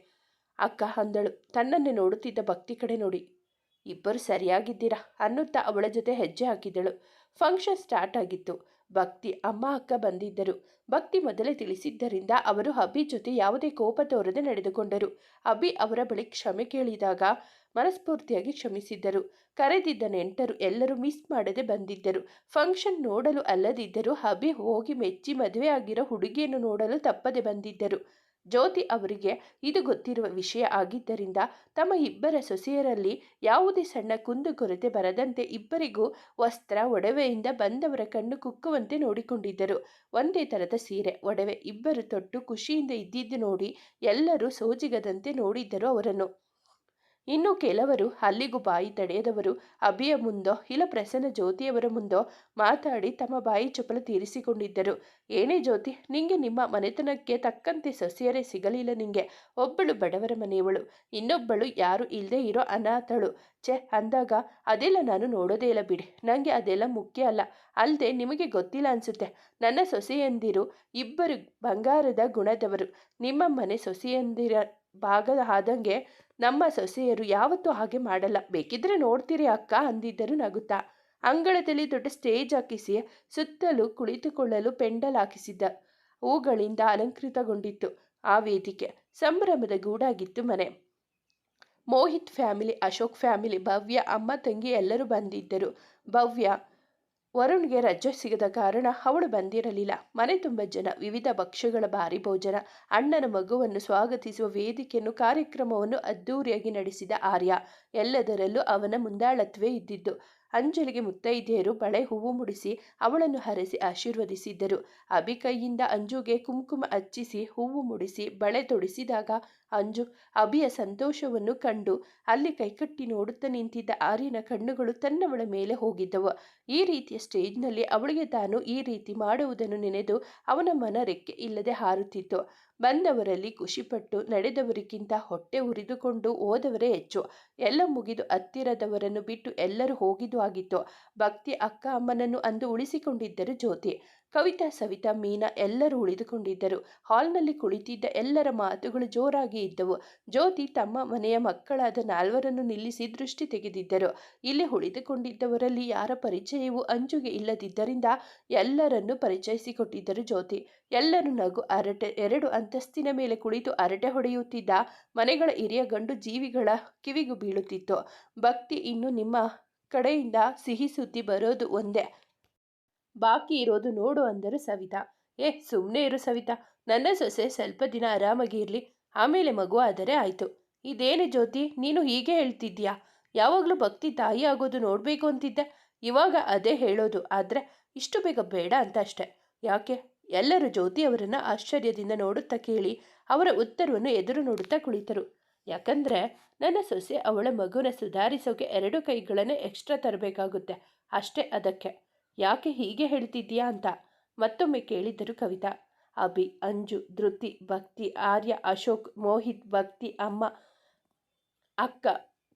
ಅಕ್ಕ ಅಂದಳು, ತನ್ನನ್ನೇ ನೋಡುತ್ತಿದ್ದ ಭಕ್ತಿ ಕಡೆ ನೋಡಿ. ಇಬ್ಬರು ಸರಿಯಾಗಿದ್ದೀರಾ ಅನ್ನುತ್ತಾ ಅವಳ ಜೊತೆ ಹೆಜ್ಜೆ ಹಾಕಿದಳು. ಫಂಕ್ಷನ್ ಸ್ಟಾರ್ಟ್ ಆಗಿತ್ತು. ಭಕ್ತಿ ಅಮ್ಮ ಅಕ್ಕ ಬಂದಿದ್ದರು. ಭಕ್ತಿ ಮೊದಲೇ ತಿಳಿಸಿದ್ದರಿಂದ ಅವರು ಅಭಿ ಜೊತೆ ಯಾವುದೇ ಕೋಪ ತೋರದೆ ನಡೆದುಕೊಂಡರು. ಅಭಿ ಅವರ ಬಳಿ ಕ್ಷಮೆ ಕೇಳಿದಾಗ ಮನಸ್ಫೂರ್ತಿಯಾಗಿ ಕ್ಷಮಿಸಿದ್ದರು. ಕರೆದಿದ್ದ ನೆಂಟರು ಎಲ್ಲರೂ ಮಿಸ್ ಮಾಡದೆ ಬಂದಿದ್ದರು. ಫಂಕ್ಷನ್ ನೋಡಲು ಅಲ್ಲದಿದ್ದರೂ ಅಭಿ ಹೋಗಿ ಮೆಚ್ಚಿ ಮದುವೆ ಆಗಿರೋ ಹುಡುಗಿಯನ್ನು ನೋಡಲು ತಪ್ಪದೆ ಬಂದಿದ್ದರು. ಜ್ಯೋತಿ ಅವರಿಗೆ ಇದು ಗೊತ್ತಿರುವ ವಿಷಯ ಆಗಿದ್ದರಿಂದ ತಮ್ಮ ಇಬ್ಬರ ಸೊಸೆಯರಲ್ಲಿ ಯಾವುದೇ ಸಣ್ಣ ಕುಂದುಕೊರತೆ ಬರದಂತೆ ಇಬ್ಬರಿಗೂ ವಸ್ತ್ರ, ಒಡವೆಯಿಂದ ಬಂದವರ ಕಣ್ಣು ಕುಕ್ಕುವಂತೆ ನೋಡಿಕೊಂಡಿದ್ದರು. ಒಂದೇ ಥರದ ಸೀರೆ, ಒಡವೆ, ಇಬ್ಬರು ತೊಟ್ಟು ಖುಷಿಯಿಂದ ಇದ್ದಿದ್ದು ನೋಡಿ ಎಲ್ಲರೂ ಸೋಜಿಗದಂತೆ ನೋಡಿದ್ದರು ಅವರನ್ನು. ಇನ್ನು ಕೆಲವರು ಅಲ್ಲಿಗೂ ಬಾಯಿ ತಡೆಯದವರು. ಅಭಿಯ ಮುಂದೋ, ಇಲ್ಲ ಪ್ರಸನ್ನ ಜ್ಯೋತಿಯವರ ಮುಂದೋ ಮಾತಾಡಿ ತಮ್ಮ ಬಾಯಿ ಚಪಲ ತೀರಿಸಿಕೊಂಡಿದ್ದರು. ಏನೇ ಜ್ಯೋತಿ, ನಿಂಗೆ ನಿಮ್ಮ ಮನೆತನಕ್ಕೆ ತಕ್ಕಂತೆ ಸೊಸೆಯರೇ ಸಿಗಲಿಲ್ಲ ನಿಂಗೆ. ಒಬ್ಬಳು ಬಡವರ ಮನೆಯವಳು. ಇನ್ನೊಬ್ಬಳು ಯಾರು ಇಲ್ಲದೆ ಇರೋ ಅನಾಥಳು. ಛೆ, ಅಂದಾಗ ಅದೆಲ್ಲ ನಾನು ನೋಡೋದೇ ಇಲ್ಲ ಬಿಡಿ. ನನಗೆ ಅದೆಲ್ಲ ಮುಖ್ಯ ಅಲ್ಲ. ಅಲ್ಲದೆ ನಿಮಗೆ ಗೊತ್ತಿಲ್ಲ ಅನಿಸುತ್ತೆ. ನನ್ನ ಸೊಸೆಯಂದಿರು ಇಬ್ಬರು ಬಂಗಾರದ ಗುಣದವರು. ನಿಮ್ಮ ಮನೆ ಸೊಸೆಯಂದಿರ ಭಾಗ ಆದಂಗೆ ನಮ್ಮ ಸೊಸೆಯರು ಯಾವತ್ತೂ ಹಾಗೆ ಮಾಡಲ್ಲ. ಬೇಕಿದ್ರೆ ನೋಡ್ತೀರಿ ಅಕ್ಕ ಅಂದಿದ್ದರು ನಗುತ್ತಾ. ಅಂಗಳದಲ್ಲಿ ದೊಡ್ಡ ಸ್ಟೇಜ್ ಹಾಕಿಸಿ ಸುತ್ತಲೂ ಕುಳಿತುಕೊಳ್ಳಲು ಪೆಂಡಲ್ ಹಾಕಿಸಿದ್ದ. ಹೂಗಳಿಂದ ಅಲಂಕೃತಗೊಂಡಿತ್ತು. ಆ ವೇದಿಕೆ ಸಂಭ್ರಮದ ಗೂಡಾಗಿತ್ತು ಮನೆ. ಮೋಹಿತ್ ಫ್ಯಾಮಿಲಿ, ಅಶೋಕ್ ಫ್ಯಾಮಿಲಿ, ಭವ್ಯ ಅಮ್ಮ, ತಂಗಿ ಎಲ್ಲರೂ ಬಂದಿದ್ದರು. ಭವ್ಯ ವರುಣ್ಗೆ ರಜೆ ಸಿಗದ ಕಾರಣ ಅವಳು ಬಂದಿರಲಿಲ್ಲ. ಮನೆ ತುಂಬ ಜನ, ವಿವಿಧ ಭಕ್ಷ್ಯಗಳ ಭಾರಿ ಭೋಜನ, ಅಣ್ಣನ ಮಗುವನ್ನು ಸ್ವಾಗತಿಸುವ ವೇದಿಕೆಯನ್ನು ಕಾರ್ಯಕ್ರಮವನ್ನು ಅದ್ದೂರಿಯಾಗಿ ನಡೆಸಿದ ಆರ್ಯ. ಎಲ್ಲದರಲ್ಲೂ ಅವನ ಮುಂದಾಳತ್ವೇ ಇದ್ದಿದ್ದು. ಅಂಜಲಿಗೆ ಮುತ್ತೈದೆಯರು ಬಳೆ ಹೂವು ಮುಡಿಸಿ ಅವಳನ್ನು ಹರಸಿ ಆಶೀರ್ವದಿಸಿದ್ದರು. ಅಭಿ ಕೈಯಿಂದ ಅಂಜುಗೆ ಕುಂಕುಮ ಹಚ್ಚಿಸಿ ಹೂವು ಮುಡಿಸಿ ಬಳೆ ತೊಡಿಸಿದಾಗ ಅಂಜು ಅಭಿಯ ಸಂತೋಷವನ್ನು ಕಂಡು ಅಲ್ಲಿ ಕೈಕಟ್ಟಿ ನೋಡುತ್ತಾ ನಿಂತಿದ್ದ ಆರ್ಯನ ಕಣ್ಣುಗಳು ತನ್ನವಳ ಮೇಲೆ ಹೋಗಿದ್ದವು. ಈ ರೀತಿಯ ಸ್ಟೇಜ್ನಲ್ಲಿ ಅವಳಿಗೆ ತಾನು ಈ ರೀತಿ ಮಾಡುವುದನ್ನು ನೆನೆದು ಅವನ ಮನ ರೆಕ್ಕೆ ಇಲ್ಲದೆ ಹಾರುತ್ತಿತ್ತು. ಬಂದವರಲ್ಲಿ ಖುಷಿಪಟ್ಟು ನಡೆದವರಿಗಿಂತ ಹೊಟ್ಟೆ ಉರಿದುಕೊಂಡು ಹೋದವರೇ ಹೆಚ್ಚು. ಎಲ್ಲ ಮುಗಿದು ಹತ್ತಿರದವರನ್ನು ಬಿಟ್ಟು ಎಲ್ಲರೂ ಹೋಗಿದ್ದು ಆಗಿತ್ತು. ಭಕ್ತಿ ಅಕ್ಕ ಅಮ್ಮನನ್ನು ಅಂದು ಉಳಿಸಿಕೊಂಡಿದ್ದರು ಜ್ಯೋತಿ. ಕವಿತಾ, ಸವಿತಾ, ಮೀನಾ ಎಲ್ಲರೂ ಉಳಿದುಕೊಂಡಿದ್ದರು. ಹಾಲ್ನಲ್ಲಿ ಕುಳಿತಿದ್ದ ಎಲ್ಲರ ಮಾತುಗಳು ಜೋರಾಗಿ ಇದ್ದವು. ಜ್ಯೋತಿ ತಮ್ಮ ಮನೆಯ ಮಕ್ಕಳಾದ ನಾಲ್ವರನ್ನು ನಿಲ್ಲಿಸಿ ದೃಷ್ಟಿ ತೆಗೆದಿದ್ದರು. ಇಲ್ಲಿ ಉಳಿದುಕೊಂಡಿದ್ದವರಲ್ಲಿ ಯಾರ ಪರಿಚಯವೂ ಅಂಜುಗೆ ಇಲ್ಲದಿದ್ದರಿಂದ ಎಲ್ಲರನ್ನು ಪರಿಚಯಿಸಿಕೊಟ್ಟಿದ್ದರು ಜ್ಯೋತಿ. ಎಲ್ಲರೂ ನಗು ಅರಟೆ, ಎರಡು ಅಂತಸ್ತಿನ ಮೇಲೆ ಕುಳಿತು ಅರಟೆ ಹೊಡೆಯುತ್ತಿದ್ದ ಮನೆಗಳ ಹಿರಿಯ ಗಂಡು ಜೀವಿಗಳ ಕಿವಿಗೂ ಬೀಳುತ್ತಿತ್ತು. ಭಕ್ತಿ ಇನ್ನು ನಿಮ್ಮ ಕಡೆಯಿಂದ ಸಿಹಿ ಸುದ್ದಿ ಬರೋದು ಒಂದೇ. ಬಾಕಿ ಇರೋದು ನೋಡು ಅಂದರು ಸವಿತಾ. ಏ ಸುಮ್ಮನೆ ಇರು ಸವಿತಾ. ನನ್ನ ಸೊಸೆ ಸ್ವಲ್ಪ ದಿನ ಆರಾಮಾಗಿ ಇರಲಿ. ಆಮೇಲೆ ಮಗು ಆದರೆ ಆಯಿತು. ಇದೇನು ಜ್ಯೋತಿ, ನೀನು ಹೀಗೆ ಹೇಳ್ತಿದ್ಯಾ ಯಾವಾಗಲೂ ಭಕ್ತಿ ತಾಯಿ ಆಗೋದು ನೋಡಬೇಕು ಅಂತಿದ್ದೆ. ಇವಾಗ ಅದೇ ಹೇಳೋದು. ಆದರೆ ಇಷ್ಟು ಬೇಗ ಬೇಡ ಅಂತ ಅಷ್ಟೆ. ಯಾಕೆ? ಎಲ್ಲರೂ ಜ್ಯೋತಿ ಅವರನ್ನು ಆಶ್ಚರ್ಯದಿಂದ ನೋಡುತ್ತಾ ಕೇಳಿ ಅವರ ಉತ್ತರವನ್ನು ಎದುರು ನೋಡುತ್ತಾ ಕುಳಿತರು. ಯಾಕಂದರೆ ನನ್ನ ಸೊಸೆ ಅವಳ ಮಗುನ ಸುಧಾರಿಸೋಕೆ ಎರಡು ಕೈಗಳನ್ನು ಎಕ್ಸ್ಟ್ರಾ ತರಬೇಕಾಗುತ್ತೆ. ಅಷ್ಟೇ ಅದಕ್ಕೆ. ಯಾಕೆ ಹೀಗೆ ಹೇಳ್ತಿದ್ದೀಯಾ ಅಂತ ಮತ್ತೊಮ್ಮೆ ಕೇಳಿದರು ಕವಿತಾ. ಅಭಿ, ಅಂಜು, ಧೃತಿ, ಭಕ್ತಿ, ಆರ್ಯ, ಅಶೋಕ್, ಮೋಹಿತ್, ಭಕ್ತಿ, ಅಮ್ಮ, ಅಕ್ಕ,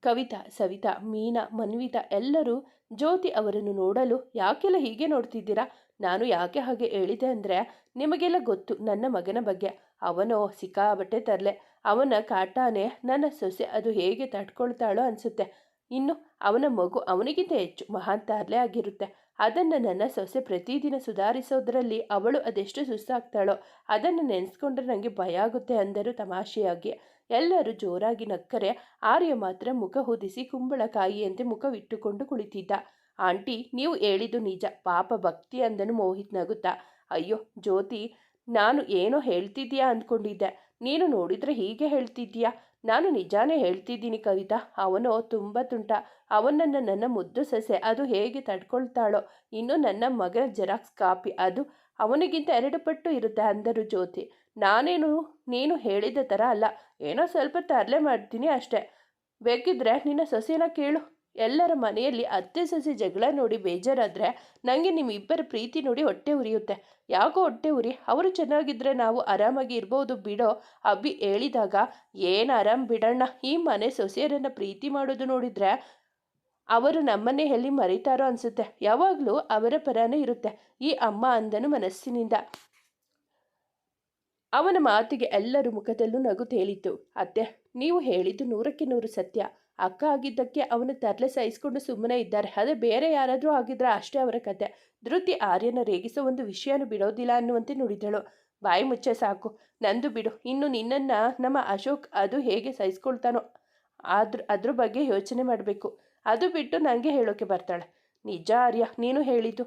ಕವಿತಾ, ಸವಿತಾ, ಮೀನಾ, ಮನ್ವಿತಾ ಎಲ್ಲರೂ ಜ್ಯೋತಿ ಅವರನ್ನು ನೋಡಲು ಯಾಕೆಲ್ಲ ಹೀಗೆ ನೋಡ್ತಿದ್ದೀರಾ? ನಾನು ಯಾಕೆ ಹಾಗೆ ಹೇಳಿದೆ ಅಂದರೆ ನಿಮಗೆಲ್ಲ ಗೊತ್ತು, ನನ್ನ ಮಗನ ಬಗ್ಗೆ. ಅವನು ಸಿಕ್ಕಾಬಟ್ಟೆ ತರಲೆ. ಅವನ ಕಾಟಾನೆ ನನ್ನ ಸೊಸೆ, ಅದು ಹೇಗೆ ತಡ್ಕೊಳ್ತಾಳೋ ಅನಿಸುತ್ತೆ. ಇನ್ನು ಅವನ ಮಗು ಅವನಿಗಿಂತ ಹೆಚ್ಚು ಮಹಾಂತಾರ್ಲೆ ಆಗಿರುತ್ತೆ. ಅದನ್ನು ನನ್ನ ಸೊಸೆ ಪ್ರತಿದಿನ ಸುಧಾರಿಸೋದ್ರಲ್ಲಿ ಅವಳು ಅದೆಷ್ಟು ಸುಸ್ತಾಗ್ತಾಳೋ ಅದನ್ನು ನೆನೆಸ್ಕೊಂಡ್ರೆ ನನಗೆ ಭಯ ಆಗುತ್ತೆ ಅಂದರು ತಮಾಷೆಯಾಗಿ. ಎಲ್ಲರೂ ಜೋರಾಗಿ ನಕ್ಕರೆ, ಆರ್ಯ ಮಾತ್ರ ಮುಖ ಹೊದಿಸಿ ಕುಂಬಳಕಾಯಿಯಂತೆ ಮುಖವಿಟ್ಟುಕೊಂಡು ಕುಳಿತಿದ್ದ. ಆಂಟಿ, ನೀವು ಹೇಳಿದ್ದು ನಿಜ. ಪಾಪ ಭಕ್ತಿ ಅಂದನು ಮೋಹಿತ್ ನಗುತ್ತಾ. ಅಯ್ಯೋ, ಜ್ಯೋತಿ, ನಾನು ಏನೋ ಹೇಳ್ತಿದ್ದೀಯಾ ಅಂದ್ಕೊಂಡಿದ್ದೆ. ನೀನು ನೋಡಿದ್ರೆ ಹೀಗೆ ಹೇಳ್ತಿದ್ದೀಯಾ? ನಾನು ನಿಜಾನೇ ಹೇಳ್ತಿದ್ದೀನಿ ಕವಿತಾ, ಅವನು ತುಂಬ ತುಂಟ. ಅವನನ್ನು ನನ್ನ ಮುದ್ದು ಸಸೆ, ಅದು ಹೇಗೆ ತಡ್ಕೊಳ್ತಾಳೋ? ಇನ್ನು ನನ್ನ ಮಗನ ಜೆರಾಕ್ಸ್ ಕಾಪಿ ಅದು. ಅವನಿಗಿಂತ ಎರಡು ಪಟ್ಟು ಇರುತ್ತೆ ಅಂದರು ಜ್ಯೋತಿ. ನಾನೇನು, ನೀನು ಹೇಳಿದ ಥರ ಅಲ್ಲ. ಏನೋ ಸ್ವಲ್ಪ ತರಲೆ ಮಾಡ್ತೀನಿ ಅಷ್ಟೇ. ಬೇಕಿದ್ರೆ ನಿನ್ನ ಸೊಸೆನ ಕೇಳು. ಎಲ್ಲರ ಮನೆಯಲ್ಲಿ ಅತ್ತೆ ಸಸಿ ಜಗಳ ನೋಡಿ ಬೇಜಾರಾದರೆ ನನಗೆ ನಿಮ್ಮಿಬ್ಬರ ಪ್ರೀತಿ ನೋಡಿ ಹೊಟ್ಟೆ ಉರಿಯುತ್ತೆ. ಯಾಕೋ ಹೊಟ್ಟೆ ಉರಿ? ಅವರು ಚೆನ್ನಾಗಿದ್ದರೆ ನಾವು ಆರಾಮಾಗಿ ಇರ್ಬೋದು ಬಿಡೋ ಅಬ್ಬಿ ಹೇಳಿದಾಗ, ಏನು ಆರಾಮ್ ಬಿಡೋಣ ಈ ಮನೆ ಸೊಸೆಯರನ್ನು ಪ್ರೀತಿ ಮಾಡೋದು ನೋಡಿದರೆ ಅವರು ನಮ್ಮನ್ನೇ ಎಲ್ಲಿ ಮರೀತಾರೋ ಅನಿಸುತ್ತೆ. ಯಾವಾಗಲೂ ಅವರ ಪರಾನೇ ಇರುತ್ತೆ, ಈ ಅಮ್ಮ ಅಂದನು ಮನಸ್ಸಿನಿಂದ. ಅವನ ಮಾತಿಗೆ ಎಲ್ಲರ ಮುಖದಲ್ಲೂ ನಗು ತೇಲಿತು ಅತ್ತೆ, ನೀವು ಹೇಳಿದ್ದು ನೂರಕ್ಕೆ ನೂರು ಸತ್ಯ. ಅಕ್ಕ ಆಗಿದ್ದಕ್ಕೆ ಅವನು ತರಲೆ ಸಹಿಸ್ಕೊಂಡು ಸುಮ್ಮನೆ ಇದ್ದಾರೆ. ಅದೇ ಬೇರೆ ಯಾರಾದರೂ ಆಗಿದ್ರೆ ಅಷ್ಟೇ ಅವರ ಕತೆ. ಧೃತಿ ಆರ್ಯನ ರೇಗಿಸೋ ಒಂದು ವಿಷಯನೂ ಬಿಡೋದಿಲ್ಲ ಅನ್ನುವಂತೆ ನುಡಿದಳು. ಬಾಯಿ ಮುಚ್ಚೆ ಸಾಕು. ನಂದು ಬಿಡು. ಇನ್ನು ನಿನ್ನನ್ನು ನಮ್ಮ ಅಶೋಕ್ ಅದು ಹೇಗೆ ಸಹಿಸ್ಕೊಳ್ತಾನೋ ಆದ್ರ, ಅದ್ರ ಬಗ್ಗೆ ಯೋಚನೆ ಮಾಡಬೇಕು. ಅದು ಬಿಟ್ಟು ನನಗೆ ಹೇಳೋಕೆ ಬರ್ತಾಳೆ. ನಿಜ ಆರ್ಯ, ನೀನು ಹೇಳಿದ್ದು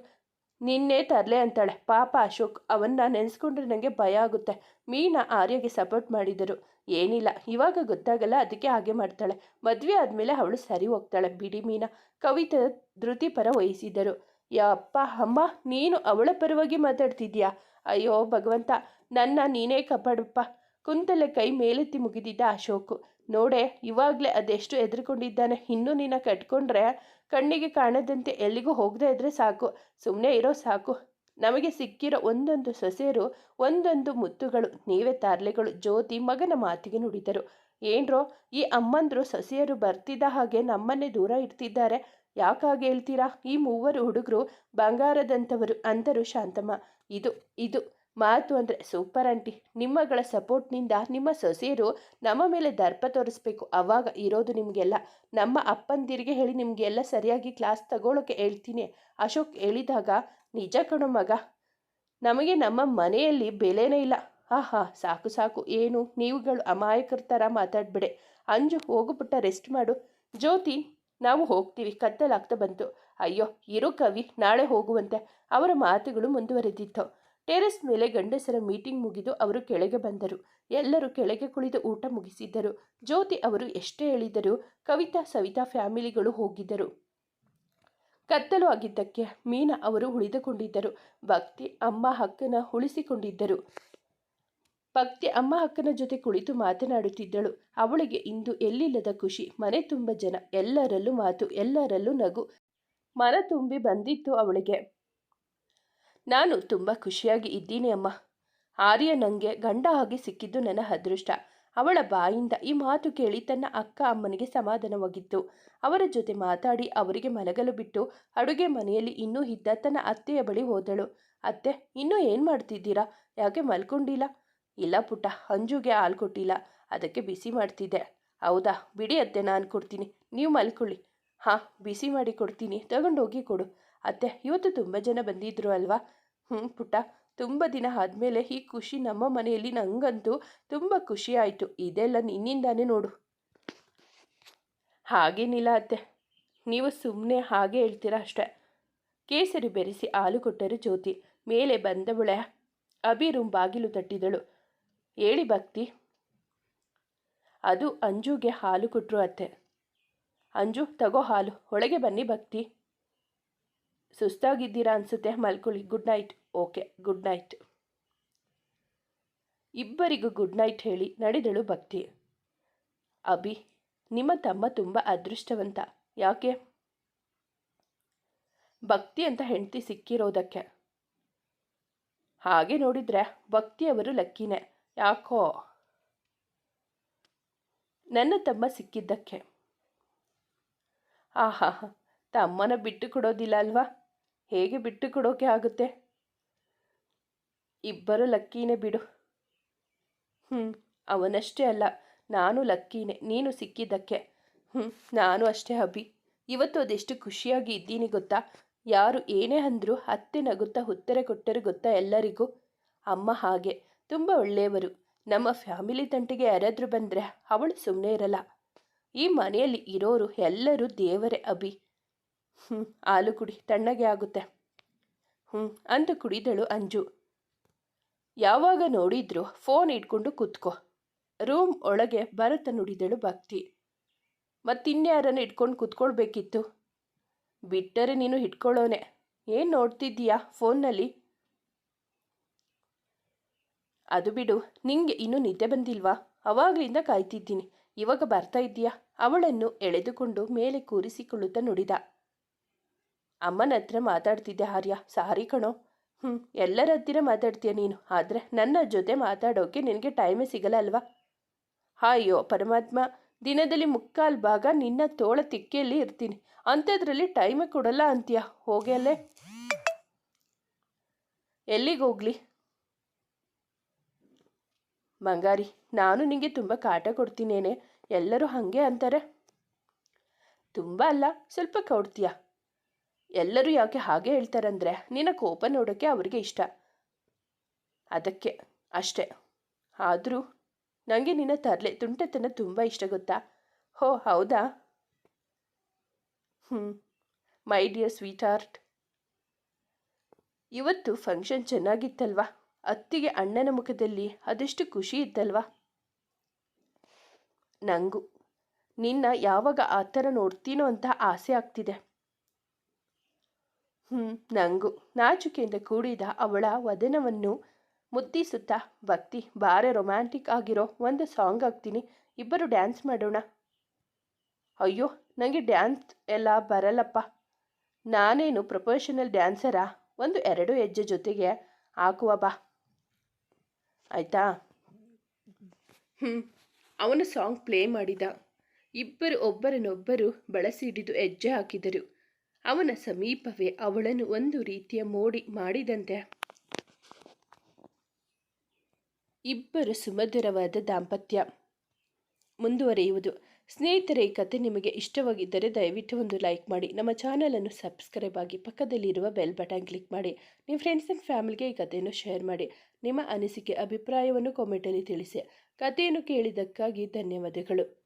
ನಿನ್ನೆ ತರಲೆ ಅಂತಾಳೆ. ಪಾಪ ಅಶೋಕ್, ಅವನ್ನ ನೆನೆಸ್ಕೊಂಡ್ರೆ ನನಗೆ ಭಯ ಆಗುತ್ತೆ. ಮೀನಾ ಆರ್ಯಗೆ ಸಪೋರ್ಟ್ ಮಾಡಿದರು ಏನಿಲ್ಲ, ಇವಾಗ ಗೊತ್ತಾಗಲ್ಲ, ಅದಕ್ಕೆ ಹಾಗೆ ಮಾಡ್ತಾಳೆ. ಮದುವೆ ಆದಮೇಲೆ ಅವಳು ಸರಿ ಹೋಗ್ತಾಳೆ. ಬಿಡಿ ಮೀನಾ, ಕವಿತೆ ಧೃತಿ ಪರ ವಹಿಸಿದರು ಯಪ್ಪ ಅಮ್ಮ, ನೀನು ಅವಳ ಪರವಾಗಿ ಮಾತಾಡ್ತಿದ್ಯಾ? ಅಯ್ಯೋ ಭಗವಂತ, ನನ್ನ ನೀನೇ ಕಾಪಾಡಪ್ಪ. ಕುಂತಲೆ ಕೈ ಮೇಲೆತ್ತಿ ಮುಗಿದಿದ್ದ ಅಶೋಕು. ನೋಡೆ, ಇವಾಗಲೇ ಅದೆಷ್ಟು ಹೆದ್ರಿಕೊಂಡಿದ್ದಾನೆ? ಇನ್ನೂ ನಿನ್ನ ಕಟ್ಕೊಂಡ್ರೆ ಕಣ್ಣಿಗೆ ಕಾಣದಂತೆ ಎಲ್ಲಿಗೂ ಹೋಗದೆ ಇದ್ರೆ ಸಾಕು. ಸುಮ್ಮನೆ ಇರೋ ಸಾಕು. ನಮಗೆ ಸಿಕ್ಕಿರೋ ಒಂದೊಂದು ಸೊಸೆಯರು, ಒಂದೊಂದು ಮುತ್ತುಗಳು, ನೀವೇ ತಾರ್ಲೆಗಳು, ಜ್ಯೋತಿ, ಮಗನ ಮಾತಿಗೆ ನುಡಿದರು. ಏನ್ರೋ, ಈ ಅಮ್ಮಂದ್ರು ಸೊಸೆಯರು ಬರ್ತಿದ್ದ ಹಾಗೆ ನಮ್ಮನ್ನೇ ದೂರ ಇಡ್ತಿದ್ದಾರೆ ಯಾಕಾಗಿ ಹೇಳ್ತೀರಾ? ಈ ಮೂವರು ಹುಡುಗರು ಬಂಗಾರದಂಥವರು ಅಂದರು ಶಾಂತಮ್ಮ. ಇದು ಇದು. ಮಾತು ಅಂದರೆ ಸೂಪರ್ ಆಂಟಿ. ನಿಮ್ಮಗಳ ಸಪೋರ್ಟ್ನಿಂದ ನಿಮ್ಮ ಸೊಸೆಯರು ನಮ್ಮ ಮೇಲೆ ದರ್ಪ ತೋರಿಸ್ಬೇಕು. ಅವಾಗ ಇರೋದು ನಿಮಗೆಲ್ಲ. ನಮ್ಮ ಅಪ್ಪಂದಿರಿಗೆ ಹೇಳಿ ನಿಮಗೆಲ್ಲ ಸರಿಯಾಗಿ ಕ್ಲಾಸ್ ತಗೊಳ್ಳೋಕೆ ಹೇಳ್ತೀನಿ. ಅಶೋಕ್ ಹೇಳಿದಾಗ, ನಿಜ ಕಣೋ ಮಗ. ನಮಗೆ ನಮ್ಮ ಮನೆಯಲ್ಲಿ ಬೆಲೆನೇ ಇಲ್ಲ. ಆಹಾ, ಸಾಕು ಸಾಕು. ಏನು? ನೀವುಗಳು ಅಮಾಯಕರ ಥರ ಮಾತಾಡ್ಬಿಡೆ. ಅಂಜು ಹೋಗುಬಿಟ್ಟ ರೆಸ್ಟ್ ಮಾಡು. ಜ್ಯೋತಿ, ನಾವು ಹೋಗ್ತೀವಿ. ಕತ್ತಲಾಗ್ತಾ ಬಂತು. ಅಯ್ಯೋ, ಇರು ಕವಿ. ನಾಳೆ ಹೋಗುವಂತೆ. ಅವರ ಮಾತುಗಳು ಮುಂದುವರೆದಿತ್ತು. ಟೆರೆಸ್ ಮೇಲೆ ಗಂಡಸರ ಮೀಟಿಂಗ್ ಮುಗಿದು ಅವರು ಕೆಳಗೆ ಬಂದರು. ಎಲ್ಲರೂ ಕೆಳಗೆ ಕುಳಿತು ಊಟ ಮುಗಿಸಿದ್ದರು. ಜ್ಯೋತಿ ಅವರು ಎಷ್ಟೇ ಹೇಳಿದರು ಕವಿತಾ, ಸವಿತಾ ಫ್ಯಾಮಿಲಿಗಳು ಹೋಗಿದ್ದರು. ಕತ್ತಲು ಆಗಿದ್ದಕ್ಕೆ ಮೀನಾ ಅವರು ಉಳಿದುಕೊಂಡಿದ್ದರು. ಭಕ್ತಿ, ಅಮ್ಮ ಹಕ್ಕನ ಉಳಿಸಿಕೊಂಡಿದ್ದರು. ಭಕ್ತಿ, ಅಮ್ಮ ಅಕ್ಕನ ಜೊತೆ ಕುಳಿತು ಮಾತನಾಡುತ್ತಿದ್ದಳು. ಅವಳಿಗೆ ಇಂದು ಎಲ್ಲಿಲ್ಲದ ಖುಷಿ. ಮನೆ ತುಂಬ ಜನ. ಎಲ್ಲರಲ್ಲೂ ಮಾತು, ಎಲ್ಲರಲ್ಲೂ ನಗು. ಮನ ತುಂಬಿ ಬಂದಿತ್ತು ಅವಳಿಗೆ. ನಾನು ತುಂಬ ಖುಷಿಯಾಗಿ ಇದ್ದೀನಿ ಅಮ್ಮ. ಆರ್ಯ ನನಗೆ ಗಂಡ ಆಗಿ ಸಿಕ್ಕಿದ್ದು ನನ್ನ ಅದೃಷ್ಟ. ಅವಳ ಬಾಯಿಂದ ಈ ಮಾತು ಕೇಳಿ ತನ್ನ ಅಕ್ಕ ಅಮ್ಮನಿಗೆ ಸಮಾಧಾನವಾಗಿತ್ತು. ಅವರ ಜೊತೆ ಮಾತಾಡಿ ಅವರಿಗೆ ಮಲಗಲು ಬಿಟ್ಟು ಅಡುಗೆ ಮನೆಯಲ್ಲಿ ಇನ್ನೂ ಇದ್ದ ತನ್ನ ಅತ್ತೆಯ ಬಳಿ ಹೋದಳು. ಅತ್ತೆ, ಇನ್ನೂ ಏನು ಮಾಡ್ತಿದ್ದೀರಾ? ಯಾಕೆ ಮಲ್ಕೊಂಡಿಲ್ಲ? ಇಲ್ಲ ಪುಟ್ಟ, ಅಂಜುಗೆ ಹಾಲು ಕೊಟ್ಟಿಲ್ಲ. ಅದಕ್ಕೆ ಬಿಸಿ ಮಾಡ್ತಿದ್ದೆ. ಹೌದಾ? ಬಿಡಿ ಅತ್ತೆ, ನಾನು ಕೊಡ್ತೀನಿ. ನೀವು ಮಲ್ಕೊಳ್ಳಿ. ಹಾಂ, ಬಿಸಿ ಮಾಡಿ ಕೊಡ್ತೀನಿ. ತಗೊಂಡೋಗಿ ಕೊಡು. ಅತ್ತೆ, ಇವತ್ತು ತುಂಬ ಜನ ಬಂದಿದ್ರು ಅಲ್ವಾ? ಹ್ಞೂ ಪುಟ್ಟ. ತುಂಬ ದಿನ ಆದಮೇಲೆ ಈ ಖುಷಿ ನಮ್ಮ ಮನೆಯಲ್ಲಿ ನನಗಂತೂ ತುಂಬ ಖುಷಿ ಆಯಿತು. ಇದೆಲ್ಲ ನಿನ್ನಿಂದಾನೇ ನೋಡು. ಹಾಗೇನಿಲ್ಲ ಅತ್ತೆ. ನೀವು ಸುಮ್ಮನೆ ಹಾಗೆ ಹೇಳ್ತೀರಾ ಅಷ್ಟೆ. ಕೇಸರಿ ಬೆರೆಸಿ ಹಾಲು ಕೊಟ್ಟರು ಜ್ಯೋತಿ. ಮೇಲೆ ಬಂದವಳೆ ರೂಮ್ ಬಾಗಿಲು ತಟ್ಟಿದಳು. ಹೇಳಿ ಭಕ್ತಿ. ಅದು ಅಂಜುಗೆ ಹಾಲು ಕೊಟ್ಟರು ಅತ್ತೆ. ಅಂಜು, ತಗೋ ಹಾಲು. ಒಳಗೆ ಬನ್ನಿ ಭಕ್ತಿ. ಸುಸ್ತಾಗಿದ್ದೀರಾ ಅನಿಸುತ್ತೆ ಮಲ್ಕೊಳ್ಳಿ good night okay good night ಇಬ್ಬರಿಗೂ ಗುಡ್ ನೈಟ್ ಹೇಳಿ ನಡೆದಳು ಭಕ್ತಿ. ಅಭಿ, ನಿಮ್ಮ ತಮ್ಮ ತುಂಬ ಅದೃಷ್ಟವಂತ. ಯಾಕೆ? ಭಕ್ತಿ ಅಂತ ಹೆಂಡತಿ ಸಿಕ್ಕಿರೋದಕ್ಕೆ. ಹಾಗೆ ನೋಡಿದರೆ ಭಕ್ತಿಯವರು ಲಕ್ಕಿನೇ. ಯಾಕೋ? ನನ್ನ ತಮ್ಮ ಸಿಕ್ಕಿದ್ದಕ್ಕೆ. ಆಹಾ, ತಮ್ಮನ ಬಿಟ್ಟು ಕೊಡೋದಿಲ್ಲ ಅಲ್ವಾ? ಹೇಗೆ ಬಿಟ್ಟು ಕೊಡೋಕೆ ಆಗುತ್ತೆ? ಇಬ್ಬರು ಲಕ್ಕೀನೇ ಬಿಡು. ಹ್ಞೂ ಅವನಷ್ಟೇ ಅಲ್ಲ, ನಾನು ಲಕ್ಕೀನೆ, ನೀನು ಸಿಕ್ಕಿದ್ದಕ್ಕೆ. ಹ್ಞೂ ನಾನು ಅಷ್ಟೇ ಅಭಿ. ಇವತ್ತು ಅದೆಷ್ಟು ಖುಷಿಯಾಗಿ ಇದ್ದೀನಿ ಗೊತ್ತಾ? ಯಾರು ಏನೇ ಅಂದರೂ ಅತ್ತೆ ನಗುತ್ತಾ ಉತ್ತರ ಕೊಟ್ಟರು ಗೊತ್ತಾ ಎಲ್ಲರಿಗೂ? ಅಮ್ಮ ಹಾಗೆ, ತುಂಬ ಒಳ್ಳೆಯವರು. ನಮ್ಮ ಫ್ಯಾಮಿಲಿ ತಂಟಿಗೆ ಯಾರಾದರೂ ಬಂದರೆ ಅವಳು ಸುಮ್ಮನೆ ಇರಲ್ಲ. ಈ ಮನೆಯಲ್ಲಿ ಇರೋರು ಎಲ್ಲರೂ ದೇವರೇ ಅಭಿ. ಹ್ಞೂ ಹಾಲು ಕುಡಿ, ತಣ್ಣಗೆ ಆಗುತ್ತೆ. ಹ್ಞೂ ಅಂತ ಕುಡಿದಳು ಅಂಜು. ಯಾವಾಗ ನೋಡಿದ್ರು ಫೋನ್ ಇಟ್ಕೊಂಡು ಕೂತ್ಕೋ. ರೂಮ್ ಒಳಗೆ ಭರತ ನುಡಿದಳು ಭಕ್ತಿ. ಮತ್ತಿನ್ಯಾರನ್ನು ಇಟ್ಕೊಂಡು ಕೂತ್ಕೊಳ್ಬೇಕಿತ್ತು? ಬಿಟ್ಟರೆ ನೀನು ಇಟ್ಕೊಳ್ಳೋನೆ ಏನು ನೋಡ್ತಿದ್ದೀಯಾ ಫೋನ್ನಲ್ಲಿ ಅದು ಬಿಡು, ನಿಂಗೆ ಇನ್ನೂ ನಿದ್ದೆ ಬಂದಿಲ್ವಾ? ಅವಾಗಲಿಂದ ಕಾಯ್ತಿದ್ದೀನಿ. ಇವಾಗ ಬರ್ತಾ ಇದ್ದೀಯಾ? ಅವಳನ್ನು ಎಳೆದುಕೊಂಡು ಮೇಲೆ ಕೂರಿಸಿಕೊಳ್ಳುತ್ತಾ ನುಡಿದ. ಅಮ್ಮನ ಹತ್ರ ಮಾತಾಡ್ತಿದ್ದೆ ಆರ್ಯ. ಸಾರಿ ಕಣೋ. ಹ್ಞೂ ಎಲ್ಲರ ಹತ್ತಿರ ಮಾತಾಡ್ತೀಯ ನೀನು. ಆದರೆ ನನ್ನ ಜೊತೆ ಮಾತಾಡೋಕೆ ನಿನಗೆ ಟೈಮೇ ಸಿಗಲ್ಲ ಅಲ್ವಾ? ಹಾಯ್ಯೋ ಪರಮಾತ್ಮ. ದಿನದಲ್ಲಿ ಮುಕ್ಕಾಲು ಭಾಗ ನಿನ್ನ ತೋಳ ತಿಕ್ಕೆಯಲ್ಲಿ ಇರ್ತೀನಿ. ಅಂಥದ್ರಲ್ಲಿ ಟೈಮೇ ಕೊಡಲ್ಲ ಅಂತೀಯ. ಹೋಗಿ ಅಲ್ಲೇ. ಎಲ್ಲಿಗೆ ಹೋಗ್ಲಿ? ಬಂಗಾರಿ ನಾನು ನಿಮಗೆ ತುಂಬ ಕಾಟ ಕೊಡ್ತೀನೇನೆ. ಎಲ್ಲರೂ ಹಾಗೆ ಅಂತಾರೆ. ತುಂಬ ಅಲ್ಲ, ಸ್ವಲ್ಪ ಕೊಡ್ತೀಯ? ಎಲ್ಲರೂ ಯಾಕೆ ಹಾಗೆ ಹೇಳ್ತಾರಂದ್ರೆ ನಿನ್ನ ಕೋಪ ನೋಡೋಕ್ಕೆ ಅವ್ರಿಗೆ ಇಷ್ಟ. ಅದಕ್ಕೆ, ಅಷ್ಟೇ. ಆದರೂ ನನಗೆ ನಿನ್ನ ತರಲೆ ತುಂಟತನ ತುಂಬ ಇಷ್ಟ ಗೊತ್ತಾ? ಹೋ, ಹೌದಾ? ಹ್ಞೂ ಮೈ ಡಿಯರ್ ಸ್ವೀಟ್ ಆರ್ಟ್ ಇವತ್ತು ಫಂಕ್ಷನ್ ಚೆನ್ನಾಗಿತ್ತಲ್ವಾ? ಅತ್ತಿಗೆ ಅಣ್ಣನ ಮುಖದಲ್ಲಿ ಅದೆಷ್ಟು ಖುಷಿ ಇತ್ತಲ್ವಾ? ನನಗೂ ನಿನ್ನ ಯಾವಾಗ ಆ ಥರ ನೋಡ್ತೀನೋ ಅಂತ ಆಸೆ ಆಗ್ತಿದೆ. ಹ್ಞೂ ನಂಗು. ನಾಚುಕೆಯಿಂದ ಕೂಡಿದ ಅವಳ ವದನವನ್ನು ಮುದ್ದಿಸುತ್ತಾ, ಭಕ್ತಿ ಬಾರೆ ರೊಮ್ಯಾಂಟಿಕ್ ಆಗಿರೋ ಒಂದು ಸಾಂಗ್ ಹಾಕ್ತೀನಿ. ಇಬ್ಬರು ಡ್ಯಾನ್ಸ್ ಮಾಡೋಣ. ಅಯ್ಯೋ ನನಗೆ ಡ್ಯಾನ್ಸ್ ಎಲ್ಲ ಬರಲ್ಲಪ್ಪ. ನಾನೇನು ಪ್ರೊಫೆಷನಲ್ ಡ್ಯಾನ್ಸರಾ ಒಂದು ಎರಡು ಹೆಜ್ಜೆ ಜೊತೆಗೆ ಹಾಕುವ ಬಾ. ಆಯಿತಾ? ಹ್ಞೂ ಅವನು ಸಾಂಗ್ ಪ್ಲೇ ಮಾಡಿದ. ಇಬ್ಬರು ಒಬ್ಬರನ್ನೊಬ್ಬರು ಬಳಸಿ ಹಿಡಿದು ಹೆಜ್ಜೆ ಹಾಕಿದರು. ಅವನ ಸಮೀಪವೇ ಅವಳನ್ನು ಒಂದು ರೀತಿಯ ಮೋಡಿ ಮಾಡಿದಂತೆ. ಇಬ್ಬರು ಸುಮಧುರವಾದ ದಾಂಪತ್ಯ. ಮುಂದುವರಿಯುವುದು. ಸ್ನೇಹಿತರೆ, ಈ ಕತೆ ನಿಮಗೆ ಇಷ್ಟವಾಗಿದ್ದರೆ ದಯವಿಟ್ಟು ಒಂದು ಲೈಕ್ ಮಾಡಿ. ನಮ್ಮ ಚಾನಲನ್ನು ಸಬ್ಸ್ಕ್ರೈಬ್ ಆಗಿ ಪಕ್ಕದಲ್ಲಿರುವ ಬೆಲ್ ಬಟನ್ ಕ್ಲಿಕ್ ಮಾಡಿ. ನಿಮ್ಮ ಫ್ರೆಂಡ್ಸ್ ಆ್ಯಂಡ್ ಫ್ಯಾಮಿಲಿಗೆ ಈ ಕಥೆಯನ್ನು ಶೇರ್ ಮಾಡಿ. ನಿಮ್ಮ ಅನಿಸಿಕೆ, ಅಭಿಪ್ರಾಯವನ್ನು ಕಾಮೆಂಟಲ್ಲಿ ತಿಳಿಸಿ. ಕಥೆಯನ್ನು ಕೇಳಿದ್ದಕ್ಕಾಗಿ ಧನ್ಯವಾದಗಳು.